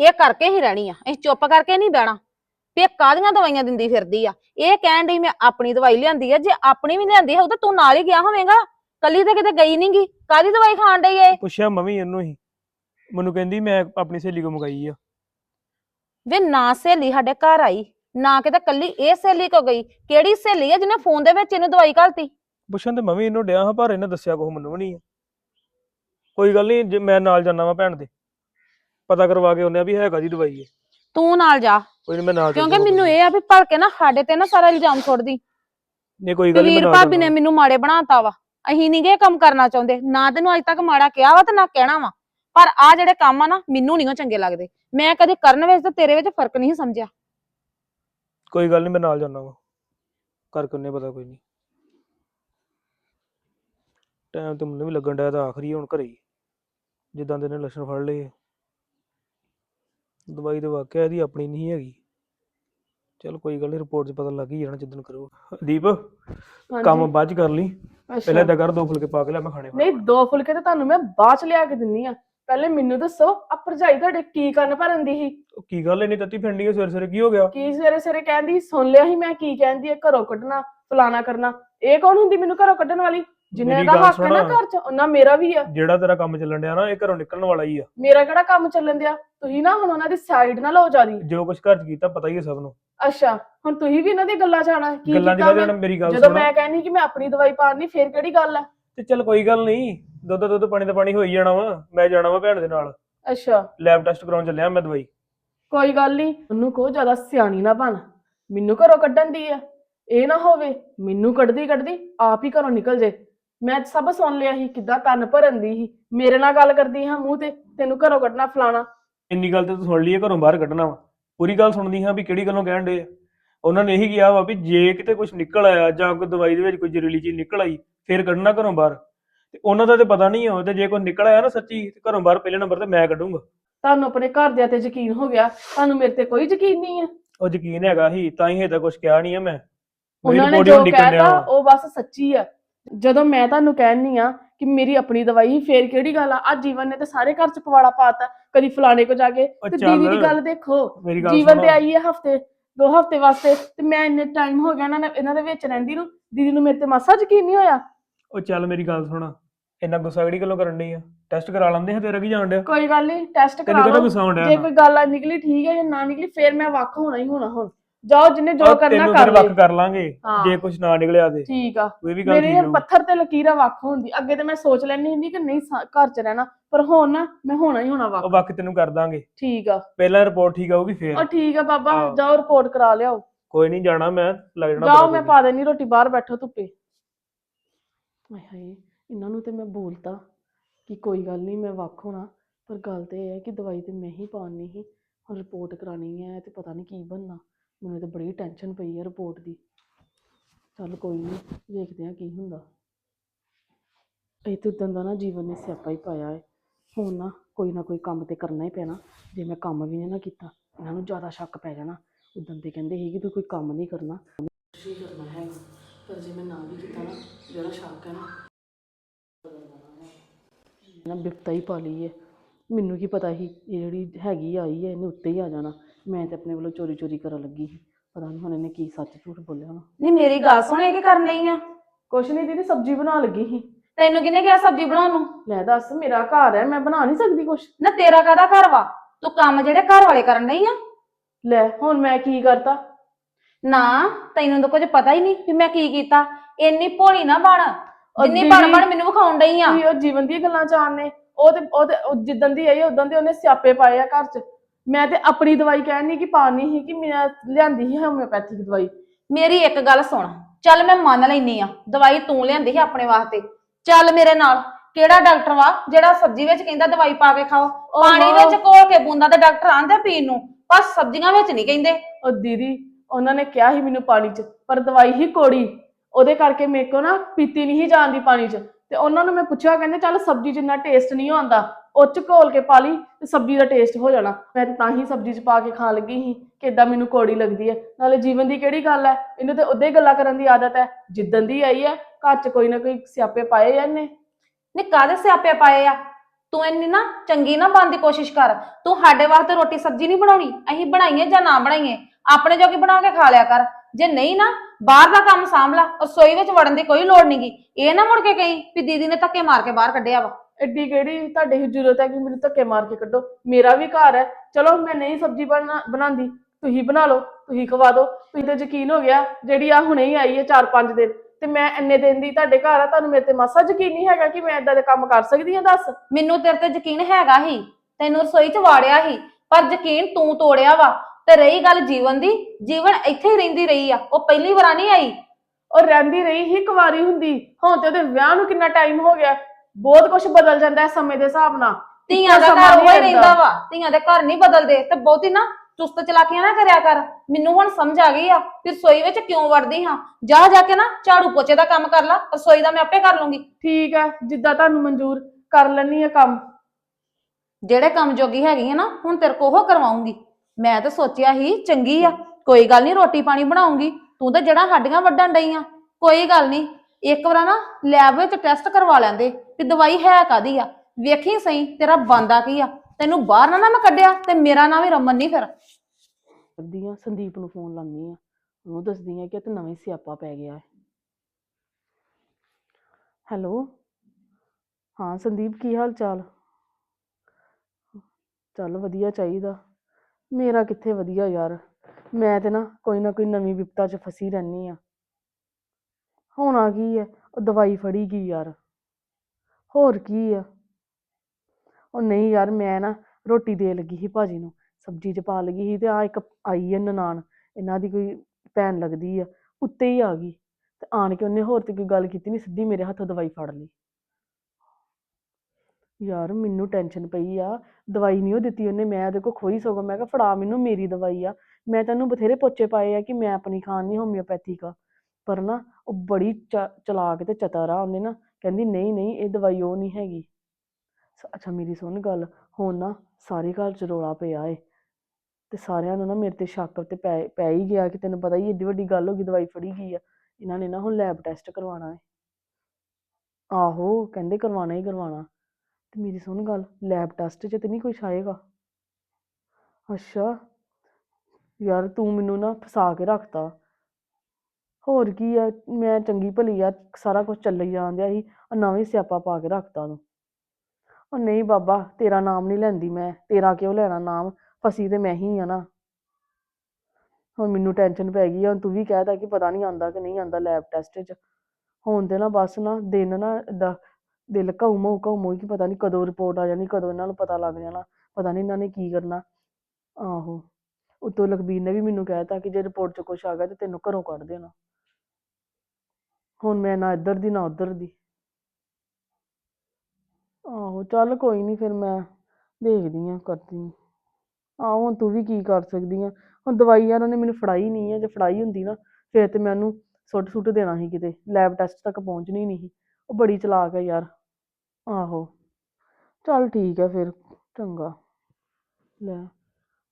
ਇਹ ਕਰਕੇ ਹੀ ਰਹਿਣੀ ਆ। ਇਹ ਚੁੱਪ ਕਰਕੇ ਨਹੀਂ ਬਹਿਣਾ। ਵੀ ਇਹ ਕਾਹਦੀਆਂ ਦਵਾਈਆਂ ਦਿੰਦੀ ਫਿਰਦੀ ਆ? ਇਹ ਕਹਿਣ ਡਈ ਮੈਂ ਆਪਣੀ ਦਵਾਈ ਲਿਆਂਦੀ ਆ। ਜੇ ਆਪਣੀ ਵੀ ਲਿਆਂਦੀ ਹੋਊ ਤਾਂ ਤੂੰ ਨਾਲ ਹੀ ਗਿਆ ਹੋਵੇਂਗਾ। ਕੱਲੀ ਤੇ ਕਿਤੇ ਗਈ ਨਹੀਂਗੀ ਕਾਹਦੀ ਦਵਾਈ ਖਾਣ ਡਈ ਏ? ਪੁੱਛਿਆ ਮੰਮੀ ਇਹਨੂੰ ਹੀ। ਮੈਨੂੰ ਕਹਿੰਦੀ ਮੈਂ ਆਪਣੀ ਸਹੇਲੀ ਕੋ ਮੰਗਾਈ ਆ। ਵੇ ਨਾ ਸਹੇਲੀ ਸਾਡੇ ਘਰ ਆਈ ਨਾ ਕਿਤੇ ਕੱਲੀ ਇਹ ਸਹੇਲੀ ਕੋ ਗਈ। ਕਿਹੜੀ ਸਹੇਲੀ ਆ ਜਿਹਨੇ ਫੋਨ ਦੇ ਵਿੱਚ ਇਹਨੂੰ ਦਵਾਈ ਘਲਤੀ? ਪੁੱਛਣ ਤੇ ਮੈਂ ਵੀ ਇਹਨੂੰ ਡਿਆ ਹਾਂ ਪਰ ਇਹਨੇ ਦੱਸਿਆ ਕੁਛ ਮੈਨੂੰ ਵੀ ਨਹੀਂ ਆ। ਕੋਈ ਗੱਲ ਨਹੀਂ ਜੇ ਮੈਂ ਨਾਲ ਜਾਣਾ ਵਾ ਭੈਣ ਦੇ। ਪਤਾ ਕਰਵਾ ਕੇ ਆਉਂਦੇ ਆ ਵੀ ਹੈਗਾ ਜੀ ਦਵਾਈ ਹੈ ਤੂੰ ਨਾਲ ਜਾ। ਕੋਈ ਨਹੀਂ ਮੈਂ ਨਾਲ ਚੱਲ ਕਿਉਂਕਿ ਜਾਊਂਗਾ। ਮੈਨੂੰ ਇਹ ਆ ਵੀ ਭਲਕੇ ਨਾ ਸਾਡੇ ਤੇ ਨਾ ਸਾਰਾ ਇਲਜ਼ਾਮ ਛੋੜਦੀ ਨਹੀਂ ਕੋਈ ਗੱਲ ਨਹੀਂ ਵੀਰ ਭਾਬੀ ਨੇ ਮੈਨੂੰ ਮਾੜੇ ਬਣਾਤਾ ਵਾ। ਅਹੀਂ ਨਹੀਂ ਇਹ ਕੰਮ ਕਰਨਾ ਚਾਹੁੰਦੇ। ਨਾ ਤੈਨੂੰ ਅੱਜ ਤੱਕ ਮਾੜਾ ਕਿਹਾ ਵਾ ਤੇ ਨਾ ਕਹਿਣਾ ਵਾ। ਪਰ ਆ ਜਿਹੜੇ ਕੰਮ ਆ ਨਾ ਮੈਨੂੰ ਨਹੀਂ ਚੰਗੇ ਲੱਗਦੇ। ਮੈਂ ਕਦੇ ਕਰਨ ਵਿੱਚ ਤੇ ਤੇਰੇ ਵਿੱਚ ਫ਼ਰਕ ਨਹੀਂ ਸਮਝਿਆ। ਕੋਈ ਗੱਲ ਨਹੀਂ ਮੈਂ ਨਾਲ ਜਾਣਾ ਵਾ। ਕਰ ਕੋਨੇ ਪਤਾ ਕੋਈ ਨਹੀਂ ਟਾਈਮ ਤੇ ਮੈਨੂੰ ਵੀ ਲੱਗਣ ਡਿਆ ਤਾਂ ਆਖਰੀ ਹੁਣ ਘਰੇ ਹੀ। ਜਿੱਦਾਂ ਦੇ ਨੇ ਲੱਛਣ ਫੜ ਲਏ। ਦਵਾਈ ਤੇ ਵਾਕਿਆ ਇਹਦੀ ਆਪਣੀ ਨਹੀਂ ਹੈਗੀ। ਚਲ ਕੋਈ ਗੱਲ ਨਹੀਂ ਰਿਪੋਰਟ 'ਚ ਪਤਾ ਲੱਗ ਹੀ ਜਾਣਾ ਜਿੱਦਣ ਕਰੋ। ਦੀਪ ਕੰਮ ਬਾਅਦ 'ਚ ਕਰ ਲਈ। ਪਹਿਲਾਂ ਤਾਂ ਕਰ ਦੋ ਫੁਲਕੇ ਪਾ ਕੇ ਲੈ ਮੈਂ ਖਾਣੇ ਨਹੀਂ ਦੋ ਫੁਲਕੇ ਤਾਂ ਤੁਹਾਨੂੰ ਮੈਂ ਬਾਅਦ ਚ ਲਿਆ ਕੇ ਦਿੰਨੀ ਆ। ਪਹਿਲੇ ਮੈਨੂੰ ਦੱਸੋ ਆ ਭਰਜਾਈ ਤੁਹਾਡੇ ਕੀ ਕਰਨ ਭਰਨ ਦੀ ਸੀ? ਉਹ ਕੀ ਗੱਲ ਇੰਨੀ ਤੱਤੀ ਫਿਰਨੀ ਹੈ ਸਵੇਰੇ ਸਵੇਰੇ ਕੀ ਹੋ ਗਿਆ? ਕੀ ਸਵੇਰੇ ਸਵੇਰੇ ਕਹਿੰਦੀ ਸੁਣ ਲਿਆ ਸੀ ਮੈਂ ਕੀ ਕਹਿੰਦੀ ਹੈ ਘਰੋਂ ਕੱਢਣਾ ਫਲਾਣਾ ਕਰਨਾ। ਇਹ ਕੌਣ ਹੁੰਦੀ ਮੈਨੂੰ ਘਰੋਂ ਕੱਢਣ ਵਾਲੀ? ਜਿੰਨੇ ਮੇਰੀ ਦਾ ਗੱਲ ਹੱਕ ਹੈ ਨਾ ਸੁਣ। ਘਰ ਚ ਉਹਨਾਂ ਮੇਰਾ ਵੀ ਆ। ਜਿਹੜਾ ਤੇਰਾ ਕੰਮ ਚੱਲਣ ਡਿਆ ਨਾ ਇਹ ਘਰੋਂ ਨਿਕਲਣ ਵਾਲਾ ਹੀ ਆ। ਮੇਰਾ ਕਿਹੜਾ ਕੰਮ ਚੱਲਣ ਦਿਆ ਤੁਸੀਂ ਨਾ ਹੁਣ ਉਹਨਾਂ ਦੀ ਸਾਈਡ ਨਾ ਲਓ ਜਿਆਦੀ। ਜੋ ਕੁਝ ਘਰ 'ਚ ਕੀਤਾ ਪਤਾ ਹੀ ਹੈ ਸਭ ਨੂੰ। ਅੱਛਾ ਹੁਣ ਤੁਸੀਂ ਵੀ ਇਹਨਾਂ ਦੀ ਗੱਲਾਂ ਚ ਆਣਾ ਕੀ ਗੱਲਾਂ ਦੀ ਕੀਤਾ ਵਜ੍ਹਾ ਮੈਂ? ਨਾਲ ਮੇਰੀ ਗੱਲ ਜਦੋਂ ਸੁਣ। ਮੈਂ ਕਹਿੰਦੀ ਕਿ ਮੈਂ ਆਪਣੀ ਦਵਾਈ ਪਾਣੀ ਫੇਰ ਕਿਹੜੀ ਗੱਲ ਹੈ ਤੇ ਚੱਲ ਕੋਈ ਗੱਲ ਨਹੀਂ ਦੁੱਧ ਦੁੱਧ ਪਾਣੀ ਦਾ ਪਾਣੀ ਹੋ ਹੀ ਜਾਣਾ ਵਾ ਮੈਂ ਜਾਣਾ ਵਾ ਭੈਣ ਦੇ ਨਾਲ। ਅੱਛਾ। ਲੈਬ ਟੈਸਟ ਕਰਾਉਣ ਚੱਲਿਆ ਮੈਂ ਦਵਾਈ। ਕੋਈ ਗੱਲ ਨਹੀਂ ਉਹਨੂੰ ਕਹੋ ਜ਼ਿਆਦਾ ਸਿਆਣੀ ਨਾ ਬਣ। ਮੈਨੂੰ ਘਰੋਂ ਕੱਢਣ ਦੀ ਆ ਇਹ ਨਾ ਹੋਵੇ ਮੈਨੂੰ ਕੱਢਦੀ ਕੱਢਦੀ ਆਪ ਹੀ ਘਰੋਂ ਨਿਕਲ ਜੇ। ਮੈਂ ਸਭ ਸੁਣ ਲਿਆ ਸੀ ਕਿੱਦਾਂ ਕੰਨ ਭਰਨ ਦੀ ਸੀ। ਮੇਰੇ ਨਾਲ ਗੱਲ ਕਰਦੀ ਹਾਂ ਮੂੰਹ ਤੇ ਤੈਨੂੰ ਘਰੋਂ ਕੱਢਣਾ ਫਲਾਣਾ। ਇੰਨੀ ਗੱਲ ਤੇ ਤੂੰ ਸੁਣ ਲਈ ਹੈ ਘਰੋਂ ਬਾਹਰ ਕੱਢਣਾ ਵਾ। ਪੂਰੀ ਗੱਲ ਸੁਣਦੀ ਹਾਂ ਵੀ ਕਿਹੜੀ ਗੱਲੋਂ ਕਹਿਣ ਦੇ ਉਹਨਾਂ ਨੇ ਇਹੀ ਕਿਹਾ ਵਾ ਵੀ ਜੇ ਕਿਤੇ ਕੁਝ ਨਿਕਲ ਆਇਆ ਜਾਂ ਕੋਈ ਦਵਾਈ ਦੇ ਵਿੱਚ ਕੋਈ ਜ਼ਹਿਰੀਲੀ ਚੀਜ਼ ਨਿਕਲ ਆਈ ਫਿਰ ਕੱਢਣਾ ਘਰੋਂ ਬਾਹਰ। ਤੇ ਉਹਨਾਂ ਦਾ ਤੇ ਪਤਾ ਨਹੀਂ ਹੋ ਤੇ ਜੇ ਕੋਈ ਨਿਕਲ ਆਇਆ ਨਾ ਸੱਚੀ ਤੇ ਘਰੋਂ ਬਾਹਰ ਪਹਿਲੇ ਨੰਬਰ ਤੇ ਮੈਂ ਕੱਢੂੰਗਾ। ਤੁਹਾਨੂੰ ਆਪਣੇ ਘਰਦਿਆਂ ਤੇ ਯਕੀਨ ਹੋ ਗਿਆ? ਤੁਹਾਨੂੰ ਮੇਰੇ ਤੇ ਕੋਈ ਯਕੀਨ ਨਹੀਂ ਹੈ ਉਹ ਯਕੀਨ ਹੈਗਾ ਹੀ ਤਾਂ ਹੀ ਹਜੇ ਕੁਝ ਕਿਹਾ ਨਹੀਂ ਆ ਮੈਂ। ਮੇਰੀ ਉਹਨਾਂ ਨੇ body ਜੋ ਨਿਕਲ ਕਹਿਤਾ ਰਿਹਾ ਉਹ ਬਸ ਸੱਚੀ ਆ। ਜਦੋਂ ਮੈਂ ਤੁਹਾਨੂੰ ਕਹਿਣੀ ਆ ਕਿ ਮੇਰੀ ਆਪਣੀ ਦਵਾਈ ਫੇਰ ਕਿਹੜੀ ਗੱਲ ਆ? ਅੱਜ ਜੀਵਨ ਨੇ ਤੇ ਸਾਰੇ ਘਰ ਚ ਪਵਾੜਾ ਪਾਤਾ ਕਦੀ ਫਲਾਣੇ ਕੋ ਜਾ ਕੇ ਉਹ ਤੇ ਚੱਲ। ਦੀਦੀ ਦੀ ਗੱਲ ਦੇਖੋ। ਮੇਰੀ ਗੱਲ ਜੀਵਨ ਤੇ ਸੁਣੋ। ਆਈ ਹੈ ਹਫ਼ਤੇ ਦੋ ਹਫ਼ਤੇ ਵਾਸਤੇ ਤੇ ਮੈਂ ਇੰਨੇ ਟਾਈਮ ਹੋ ਗਿਆ ਇਹਨਾਂ ਨੇ ਇਹਨਾਂ ਦੇ ਵਿੱਚ ਰਹਿੰਦੀ ਨੂੰ। ਦੀਦੀ ਨੂੰ ਮੇਰੇ ਤੇ ਮਾਸਾ ਯਕੀਨ ਨਹੀਂ ਹੋਇਆ? ਉਹ ਚੱਲ ਮੇਰੀ ਗੱਲ ਸੁਣ। ਇੰਨਾ ਗੁੱਸਾ ਕਿਹੜੀ ਗੱਲੋਂ ਕਰਨ ਡਈ ਆ? ਟੈਸਟ ਕਰਾ ਲੈਂਦੇ ਹਾਂ ਤੇਰਾ ਕੀ ਜਾਣ ਡਿਆ? ਕੋਈ ਗੱਲ ਨਹੀਂ ਟੈਸਟ ਤੈਨੂੰ ਕਰਾ ਕਿਹੜਾ ਲਓ। ਗੁੱਸਾ ਆਉਣ ਡਿਆ ਜੇ? ਕੋਈ ਗੱਲ ਆ ਨਿਕਲੀ ਠੀਕ ਹੈ ਜੇ ਨਾ ਨਿਕਲੀ ਫੇਰ ਮੈਂ ਵੱਖ ਹੋਣਾ ਹੀ ਹੋਣਾ ਹੁਣ। ਜਾਓ ਜਿੰਨੇ ਜੋ ਕਰਨਾ ਕਰ ਵੱਖ ਕਰ ਲਾਂਗੇ ਹਾਂ। ਜੇ ਕੁਝ ਨਾ ਨਿਕਲਿਆ ਤੇ। ਠੀਕ ਆ। ਇਹ ਵੀ ਗੱਲ ਮੇਰੇ। ਪੱਥਰ ਤੇ ਲਕੀਰਾਂ ਵੱਖ ਹੁੰਦੀ। ਅੱਗੇ ਤੇ ਮੈਂ ਸੋਚ ਲੈਣੀ ਹੁੰਦੀ ਕਿ ਨਹੀਂ ਸਾ- ਘਰ ਚ ਰਹਿਣਾ। ਪਰ ਹੁਣ ਨਾ ਮੈਂ ਹੋਣਾ ਹੀ ਹੋਣਾ ਉਹ ਵੱਖ ਵੱਖ ਤੈਨੂੰ ਕਰ ਦਾਂਗੇ। ਠੀਕ ਆ। ਪਹਿਲਾਂ ਰਿਪੋਰਟ ਠੀਕ ਆਊਗੀ ਫੇਰ। ਉਹ ਠੀਕ ਆ ਬਾਬਾ ਹਾਂ। ਜਾਓ ਰਿਪੋਰਟ ਕਰਾ ਲਿਆਓ। ਕੋਈ ਨਹੀਂ ਜਾਣਾ ਮੈਂ ਲੱਗ ਜਾਣਾ ਜਾਓ ਪਤਾ ਮੈਂ ਕੋਈ ਪਾ ਦੇਣੀ ਰੋਟੀ ਬਾਹਰ ਬੈਠੋ ਧੁੱਪੇ। ਹਾਏ ਹਾਏ, ਇਹਨਾਂ ਨੂੰ ਤੇ ਮੈਂ ਬੋਲਤਾ ਕਿ ਕੋਈ ਗੱਲ ਨਹੀਂ, ਮੈਂ ਵੱਖ ਹੋਣਾ। ਪਰ ਗੱਲ ਤੇ ਇਹ ਹੈ ਕਿ ਦਵਾਈ ਤੇ ਮੈਂ ਹੀ ਪਾਉਣੀ ਸੀ, ਹੁਣ ਰਿਪੋਰਟ ਕਰਾਣੀ ਹੈ ਤੇ ਪਤਾ ਨਹੀਂ ਕੀ ਬਣਨਾ। ਮੈਨੂੰ ਤਾਂ ਬੜੀ ਟੈਨਸ਼ਨ ਪਈ ਹੈ ਰਿਪੋਰਟ ਦੀ। ਚੱਲ ਕੋਈ ਨਹੀਂ ਵੇਖਦੇ ਆ ਕੀ ਹੁੰਦਾ। ਇਹ ਤੇ ਉਦੋਂ ਦਾ ਨਾ ਜੀਵਨ ਨੇ ਸਿਆਪਾ ਹੀ ਪਾਇਆ ਹੈ ਹੁਣ ਨਾ ਕੋਈ ਨਾ ਕੋਈ ਕੰਮ ਤੇ ਕਰਨਾ ਹੀ ਪੈਣਾ। ਜੇ ਮੈਂ ਕੰਮ ਵੀ ਨਹੀਂ ਨਾ ਕੀਤਾ, ਇਹਨਾਂ ਨੂੰ ਜ਼ਿਆਦਾ ਸ਼ੱਕ ਪੈ ਜਾਣਾ। ਉਦੋਂ ਤੇ ਕਹਿੰਦੇ ਸੀ ਕਿ ਤੂੰ ਕੋਈ ਕੰਮ ਨਹੀਂ ਕਰਨਾ। ਕੁਛ ਨਹੀਂ ਕਰਨਾ ਹੈਗਾ ਪਰ ਜੇ ਮੈਂ ਨਾ ਵੀ ਕੀਤਾ ਨਾ ਜਿਹੜਾ ਸ਼ੱਕ ਹੈ ਨਾ। ਨਾ ਬਿਪਤਾ ਹੀ ਪਾ ਲਈ ਹੈ ਮੈਨੂੰ ਕੀ ਪਤਾ ਸੀ ਇਹ ਜਿਹੜੀ ਹੈਗੀ ਆਈ ਹੈ ਇਹਨੇ ਉੱਤੇ ਹੀ ਆ ਜਾਣਾ। ਮੈਂ ਤੇ ਆਪਣੇ ਵੱਲੋਂ ਚੋਰੀ ਚੋਰੀ ਕਰਨ ਲੱਗੀ ਸੀ। ਪਤਾ ਨਹੀਂ ਹੁਣ ਇਹਨੇ ਕੀ ਸੱਚ ਝੂਠ ਬੋਲਿਆ ਹੋਣਾ ਨਹੀਂ ਮੇਰੀ ਗੱਲ ਸੁਣ ਇਹ ਕੀ ਕਰਨ ਲਈ ਆ? ਕੁਛ ਨਹੀਂ ਦੀਦੀ ਸਬਜ਼ੀ ਬਣਾ ਲੱਗੀ ਸੀ। ਤੈਨੂੰ ਕਿਹਨੇ ਕਿਹਾ ਸਬਜ਼ੀ ਬਣਾਉਣ ਨੂੰ? ਲੈ ਦੱਸ ਮੇਰਾ ਘਰ ਹੈ ਮੈਂ ਬਣਾ ਨਹੀਂ ਸਕਦੀ ਕੁਛ। ਨਾ ਤੇਰਾ ਕਾਹਦਾ ਘਰ ਵਾ? ਤੂੰ ਕੰਮ ਜਿਹੜੇ ਘਰ ਵਾਲੇ ਕਰਨ ਨਹੀਂ ਆ? ਲੈ ਹੁਣ ਮੈਂ ਕੀ ਕਰਤਾ? ਨਾ ਤੈਨੂੰ ਤਾਂ ਕੁਝ ਪਤਾ ਹੀ ਨਹੀਂ ਵੀ ਮੈਂ ਕੀ ਕੀਤਾ। ਇੰਨੀ ਭੋਲੀ ਨਾ ਬਣ। ਜਿੰਨੀ ਬਣ ਬਣ ਮੈਨੂੰ ਵਿਖਾਉਣ ਡਈ ਆ। ਤੁਸੀਂ ਉਹ ਜੀਵਨ ਦੀਆਂ ਗੱਲਾਂ ਚਾਹਨੇ ਉਹ ਤੇ ਉਹ ਤੇ ਉਹ ਜਿੱਦਣ ਦੀ ਆਈ ਉਦੋਂ ਦੇ ਉਹਨੇ ਸਿਆਪੇ ਪਾਏ ਆ ਘਰ 'ਚ। ਮੈਂ ਤੇ ਆਪਣੀ ਦਵਾਈ ਕਹਿਣੀ ਕਿ ਪਾਣੀ ਸੀ ਕਿ ਮੈਂ ਲਿਆਂਦੀ ਸੀ ਹੋਮਿਓਪੈਥਿਕ ਦਵਾਈ। ਮੇਰੀ ਇੱਕ ਗੱਲ ਸੁਣ। ਚੱਲ ਮੈਂ ਮੰਨ ਲੈਨੀ ਆ ਦਵਾਈ ਤੂੰ ਲਿਆਂਦੀ ਸੀ ਆਪਣੇ ਵਾਸਤੇ। ਚੱਲ ਮੇਰੇ ਨਾਲ ਕਿਹੜਾ ਡਾਕਟਰ ਵਾ ਜਿਹੜਾ ਸਬਜ਼ੀ ਵਿੱਚ ਕਹਿੰਦਾ ਦਵਾਈ ਪਾ ਕੇ ਖਾਓ? ਪਾਣੀ। ਵਿੱਚ ਘੋਲ ਕੇ ਬੂੰਦਾਂ ਤੇ ਡਾਕਟਰ ਆਂਦੇ ਪੀਣ ਨੂੰ ਪਰ ਸਬਜ਼ੀਆਂ ਵਿੱਚ ਨਹੀਂ ਕਹਿੰਦੇ। ਉਹ ਦੀਦੀ ਉਹਨਾਂ ਨੇ ਕਿਹਾ ਸੀ ਮੈਨੂੰ ਪਾਣੀ 'ਚ, ਪਰ ਦਵਾਈ ਹੀ ਕੋੜੀ। ਉਹਦੇ ਕਰਕੇ ਮੇਰੇ ਕੋ ਨਾ ਪੀਤੀ ਨਹੀਂ ਸੀ ਜਾਂਦੀ ਪਾਣੀ 'ਚ। ਤੇ ਉਹਨਾਂ ਨੂੰ ਮੈਂ ਪੁੱਛਿਆ, ਕਹਿੰਦੇ ਚੱਲ ਸਬਜ਼ੀ ਜਿੰਨਾ ਟੇਸਟ ਨਹੀਂ ਆਉਂਦਾ। ਉਹ 'ਚ ਘੋਲ ਕੇ ਪਾ ਲਈ ਤੇ ਸਬਜ਼ੀ ਦਾ ਟੇਸਟ ਹੋ ਜਾਣਾ। ਮੈਂ ਤਾਂ ਹੀ ਸਬਜ਼ੀ 'ਚ ਪਾ ਕੇ ਖਾਣ ਲੱਗੀ ਸੀ ਕਿ ਏਦਾਂ ਮੈਨੂੰ ਕੋੜੀ ਲੱਗਦੀ ਹੈ। ਨਾਲੇ ਜੀਵਨ ਦੀ ਕਿਹੜੀ ਗੱਲ ਹੈ? ਇਹਨੂੰ ਤੇ ਉਦਾਂ ਹੀ ਗੱਲਾਂ ਕਰਨ ਦੀ ਆਦਤ ਹੈ। ਜਿੱਦਣ ਦੀ ਆਈ ਹੈ, ਘਰ 'ਚ ਕੋਈ ਨਾ ਕੋਈ ਸਿਆਪੇ ਪਾਏ ਆ ਇਹਨੇ। ਨੀ ਕਾਹਦੇ ਸਿਆਪੇ ਪਾਏ ਆ? ਤੂੰ ਇੰਨੀ ਨਾ ਚੰਗੀ ਨਾ ਬਣਨ ਦੀ ਕੋਸ਼ਿਸ਼ ਕਰ। ਤੂੰ ਸਾਡੇ ਵਾਸਤੇ ਰੋਟੀ ਸਬਜ਼ੀ ਨਹੀਂ ਬਣਾਉਣੀ? ਅਸੀਂ ਬਣਾਈਏ ਜਾਂ ਨਾ ਬਣਾਈਏ? ਆਪਣੇ ਜੋਗੀ ਬਣਾ ਕੇ ਖਾ ਲਿਆ ਕਰ। ਜੇ ਨਹੀਂ ਨਾ ਬਾਹਰ ਦਾ ਕੰਮ ਸਾਂਭ ਲਾ ਰਸੋਈ ਵਿੱਚ ਵੜਨ ਦੀ ਕੋਈ ਲੋੜ ਨਹੀਂਗੀ ਇਹ ਨਾ ਮੁੜ ਕੇ ਕਹੀਂ ਵੀ ਦੀਦੀ ਨੇ ਧੱਕੇ ਮਾਰ ਕੇ ਬਾਹਰ ਕੱਢਿਆ ਵਾ। ਐਡੀ ਕਿਹੜੀ ਤੁਹਾਡੇ ਹੀ ਜ਼ਰੂਰਤ ਹੈ ਕਿ ਮੈਨੂੰ ਧੱਕੇ ਮਾਰ ਕੇ ਕੱਢੋ? ਮੇਰਾ ਵੀ ਘਰ ਹੈ। ਚਲੋ ਮੈਂ ਨਹੀਂ ਸਬਜ਼ੀ ਬਣਾ ਬਣਾਉਂਦੀ। ਤੁਸੀਂ ਬਣਾ ਲਓ ਤੁਸੀਂ ਖਵਾ ਦਿਓ। ਤੁਸੀਂ ਤੇ ਯਕੀਨ ਹੋ ਗਿਆ ਜਿਹੜੀ ਆ ਹੁਣੇ ਹੀ ਆਈ ਹੈ 4-5 ਦਿਨ। ਤੇ ਮੈਂ ਇੰਨੇ ਦਿਨ ਦੀ ਤੁਹਾਡੇ ਘਰ ਆ ਤੁਹਾਨੂੰ ਮੇਰੇ ਤੇ ਮਾਸਾ ਯਕੀਨ ਨਹੀਂ ਹੈਗਾ ਕਿ ਮੈਂ ਇਦਾਂ ਦੇ ਕੰਮ ਕਰ ਸਕਦੀ ਹਾਂ ਦੱਸ। ਮੈਨੂੰ ਤੇਰੇ ਤੇ ਯਕੀਨ ਹੈਗਾ ਹੀ। ਤੈਨੂੰ ਰਸੋਈ 'ਚ ਵਾੜਿਆ ਹੀ। ਪਰ ਯਕੀਨ ਤੂੰ ਤੋੜਿਆ ਵਾ। ਤੇ ਰਹੀ ਗੱਲ ਜੀਵਨ ਦੀ ਜੀਵਨ ਇੱਥੇ ਹੀ ਰਹਿੰਦੀ ਰਹੀ ਆ ਉਹ ਪਹਿਲੀ ਵਾਰ ਨਹੀਂ ਆਈ। ਉਹ ਰਹਿੰਦੀ ਰਹੀ ਹੀ ਕੁਵਾਰੀ ਹੁੰਦੀ ਹੁਣ ਤੇ ਉਹਦੇ ਵਿਆਹ ਨੂੰ ਕਿੰਨਾ ਟਾਈਮ ਹੋ ਗਿਆ ਬਹੁਤ ਕੁਝ ਬਦਲ ਜਾਂਦਾ ਹੈ ਸਮੇਂ ਦੇ ਹਿਸਾਬ ਨਾਲ। ਧੀਆਂ ਦਾ ਘਰ ਉਹ ਹੀ ਰਹਿੰਦਾ ਵਾ ਧੀਆਂ ਦੇ ਘਰ ਨਹੀਂ ਬਦਲਦੇ ਤੇ ਬਹੁਤੀ ਨਾ ਚੁਸਤ ਚਲਾਕੀਆਂ ਨਾ ਕਰਿਆ ਕਰ। ਮੈਨੂੰ ਹੁਣ ਸਮਝ ਆ ਗਈ ਆ ਕਿ ਰਸੋਈ ਵਿੱਚ ਕਿਉਂ ਵੜਦੀ ਹਾਂ। ਜਾ ਜਾ ਕੇ ਨਾ ਝਾੜੂ ਪੋਚੇ ਦਾ ਕੰਮ ਕਰ ਲਾ ਰਸੋਈ ਦਾ ਮੈਂ ਆਪੇ ਕਰ ਲੂੰਗੀ। ਠੀਕ ਹੈ ਜਿੱਦਾਂ ਤੁਹਾਨੂੰ ਮਨਜ਼ੂਰ ਕਰ ਲੈਣੀ ਹੈ ਕੰਮ। ਜਿਹੜੇ ਕੰਮ ਜੋਗੀ ਹੈਗੀ ਆ ਨਾ ਹੁਣ ਤੇਰੇ ਕੋ ਉਹ ਕਰਵਾਉਂਗੀ। ਮੈਂ ਤਾਂ ਸੋਚਿਆ ਹੀ ਚੰਗੀ ਆ, ਕੋਈ ਗੱਲ ਨਹੀਂ ਰੋਟੀ ਪਾਣੀ ਬਣਾਉਂਗੀ। ਤੂੰ ਤਾਂ ਜਿਹੜਾ ਹੱਡੀਆਂ ਵੱਢਣ ਡਈ ਆ। ਕੋਈ ਗੱਲ ਨਹੀਂ ਇੱਕ ਵਾਰ ਨਾ ਲੈਬ ਵਿੱਚ ਟੈਸਟ ਕਰਵਾ ਲੈਂਦੇ ਵੀ ਦਵਾਈ ਹੈ ਕਾਦੀ ਆ। ਵੇਖੀ ਸਹੀ, ਤੇਰਾ ਬੰਦਾ ਕੀ ਆ। ਤੈਨੂੰ ਬਾਹਰ ਨਾ ਨਾ ਮੈਂ ਕੱਢਿਆ ਤੇ ਮੇਰਾ ਨਾਂ ਵੀ ਰਮਨ ਨਹੀਂ ਫਿਰ। ਕਰਦੀ ਆ ਸੰਦੀਪ ਨੂੰ ਫੋਨ ਲਾਉਂਦੀ ਆ। ਉਹਨੂੰ ਦੱਸਦੀ ਆ ਕਿ ਤੇ ਨਵੇਂ ਸਿਆਪਾ ਪੈ ਗਿਆ ਹੈ। ਹੈਲੋ? ਹਾਂ ਸੰਦੀਪ, ਕੀ ਹਾਲ ਚਾਲ? ਚੱਲ ਵਧੀਆ ਚਾਹੀਦਾ। ਮੇਰਾ ਕਿੱਥੇ ਵਧੀਆ ਯਾਰ? ਮੈਂ ਤੇ ਨਾ ਕੋਈ ਨਾ ਕੋਈ ਨਵੀਂ ਵਿਪਤਾ 'ਚ ਫਸੀ ਰਹਿਨੀ ਆ ਹੋਣਾ ਕੀ ਹੈ, ਉਹ ਦਵਾਈ ਫੜੀ ਗਈ ਯਾਰ। ਹੋਰ ਕੀ ਆ? ਉਹ ਨਹੀਂ ਯਾਰ, ਮੈਂ ਨਾ ਰੋਟੀ ਦੇ ਲੱਗੀ ਸੀ ਭਾਜੀ ਨੂੰ, ਸਬਜ਼ੀ ਚ ਪਾ ਲੱਗੀ ਸੀ ਤੇ ਆ ਇੱਕ ਆਈ ਹੈ ਨਨਾਣ, ਇਹਨਾਂ ਦੀ ਕੋਈ ਭੈਣ ਲੱਗਦੀ ਆ, ਉੱਤੇ ਹੀ ਆ ਗਈ। ਤੇ ਆਣ ਕੇ ਉਹਨੇ ਹੋਰ ਤੇ ਕੋਈ ਗੱਲ ਕੀਤੀ ਨਹੀਂ ਸਿੱਧੀ ਮੇਰੇ ਹੱਥੋਂ ਦਵਾਈ ਫੜ ਲਈ। ਯਾਰ ਮੈਨੂੰ ਟੈਨਸ਼ਨ ਪਈ ਆ, ਦਵਾਈ ਨਹੀਂ ਉਹ ਦਿੱਤੀ ਉਹਨੇ, ਮੈਂ ਉਹਦੇ ਕੋਲ ਖੋਈ ਸਗੋਂ, ਮੈਂ ਕਿਹਾ ਫੜਾ ਮੈਨੂੰ ਮੇਰੀ ਦਵਾਈ ਆ। ਮੈਂ ਤੈਨੂੰ ਬਥੇਰੇ ਪੋਚੇ ਪਾਏ ਆ ਕਿ ਮੈਂ ਆਪਣੀ ਖਾਣ ਨਹੀਂ ਹੋਮਿਓਪੈਥਿਕ ਆ। ਪਰ ਨਾ ਉਹ ਬੜੀ ਚ- ਚਲਾਕ ਤੇ ਚਤਰ ਆ ਉਹਨੇ ਨਾ, ਕਹਿੰਦੀ ਨਹੀਂ ਨਹੀਂ, ਇਹ ਦਵਾਈ ਉਹ ਨਹੀਂ ਹੈਗੀ। ਸ- ਅੱਛਾ ਮੇਰੀ ਸੁਣ ਗੱਲ, ਹੁਣ ਨਾ ਸਾਰੇ ਘਰ ਚ ਰੌਲਾ ਪਿਆ ਏ। ਤੇ ਸਾਰਿਆਂ ਨੂੰ ਨਾ ਮੇਰੇ ਤੇ ਸ਼ੱਕ ਤੇ ਪੈ ਪੈ ਹੀ ਗਿਆ ਕਿ ਤੈਨੂੰ ਪਤਾ ਹੀ ਏਡੀ ਵੱਡੀ ਗੱਲ ਹੋ ਗਈ, ਦਵਾਈ ਫੜੀ ਗਈ ਆ। ਇਹਨਾਂ ਨੇ ਨਾ ਹੁਣ ਲੈਬ ਟੈਸਟ ਕਰਵਾਉਣਾ ਏ। ਆਹੋ, ਕਹਿੰਦੇ ਕਰਵਾਉਣਾ ਹੀ ਕਰਵਾਉਣਾ। ਤੇ ਮੇਰੀ ਸੁਣ ਗੱਲ ਲੈਬ ਟੈਸਟ 'ਚ ਤੇ ਨਹੀਂ ਕੁਛ ਆਏਗਾ। ਅੱਛਾ, ਯਾਰ ਤੂੰ ਮੈਨੂੰ ਨਾ ਫਸਾ ਕੇ ਰੱਖਤਾ। ਹੋਰ ਕੀ ਆ, ਮੈਂ ਚੰਗੀ ਭਲੀ ਆ, ਸਾਰਾ ਕੁਝ ਚੱਲੀ ਜਾਂਦਿਆ ਸੀ ਆ ਨਵੇਂ ਸਿਆਪਾ ਪਾ ਕੇ ਰੱਖਤਾ ਤੂੰ ਉਹ ਨਹੀਂ ਬਾਬਾ, ਤੇਰਾ ਨਾਮ ਨਹੀਂ ਲੈਂਦੀ ਮੈਂ, ਤੇਰਾ ਕਿਉਂ ਲੈਣਾ ਨਾਮ? ਫਸੀ ਤੇ ਮੈਂ ਹੀ ਆ ਨਾ। ਹੁਣ ਮੈਨੂੰ ਟੈਨਸ਼ਨ ਪੈ ਗਈ ਆ, ਹੁਣ ਤੂੰ ਵੀ ਕਹਿਦਾ ਕਿ ਪਤਾ ਨਹੀਂ ਆਂਦਾ ਕਿ ਨਹੀਂ ਆਂਦਾ ਲੈਬ ਟੈਸਟ 'ਚ। ਹੁਣ ਤੇ ਨਾ ਬਸ ਨਾ ਦਿਨ ਨਾ ਏਦਾਂ ਦਿਲ ਘਾਉ ਘਾਉ ਕਿ ਪਤਾ ਨਹੀਂ ਕਦੋਂ ਰਿਪੋਰਟ ਆ ਜਾਣੀ, ਕਦੋਂ ਇਹਨਾਂ ਨੂੰ ਪਤਾ ਲੱਗ ਜਾਣਾ, ਪਤਾ ਨਹੀਂ ਇਹਨਾਂ ਨੇ ਕੀ ਕਰਨਾ। ਆਹੋ, ਉਤੋਂ ਲਖਬੀਰ ਨੇ ਵੀ ਮੈਨੂੰ ਕਹਿਤਾ ਕਿ ਜੇ ਰਿਪੋਰਟ 'ਚ ਕੁਝ ਆ ਗਿਆ ਤੇ ਤੈਨੂੰ ਘਰੋਂ ਕੱਢ ਦੇਣਾ। ਹੁਣ ਮੈਂ ਨਾ ਇੱਧਰ ਦੀ ਨਾ ਉੱਧਰ ਦੀ। ਆਹੋ, ਚੱਲ ਕੋਈ ਨਹੀਂ ਫਿਰ ਮੈਂ ਦੇਖਦੀ ਆ ਕਰਦੀ ਆਂ। ਆਹੋ, ਹੁਣ ਤੂੰ ਵੀ ਕੀ ਕਰ ਸਕਦੀ ਆ? ਹੁਣ ਦਵਾਈ ਯਾਰ ਉਹਨੇ ਮੈਨੂੰ ਫੜਾਈ ਨਹੀਂ ਹੈ ਜੇ ਫੜਾਈ ਹੁੰਦੀ ਨਾ, ਫਿਰ ਤੇ ਮੈਂ ਉਹਨੂੰ ਸੁੱਟ ਸੁੱਟ ਦੇਣਾ ਸੀ ਕਿਤੇ ਲੈਬ ਟੈਸਟ ਤੱਕ ਪਹੁੰਚਣੀ ਨਹੀਂ ਸੀ। ਉਹ ਬੜੀ ਚਲਾਕ ਹੈ ਯਾਰ। ਆਹੋ। ਚੱਲ ਠੀਕ ਹੈ ਫਿਰ ਚੰਗਾ। ਲੈ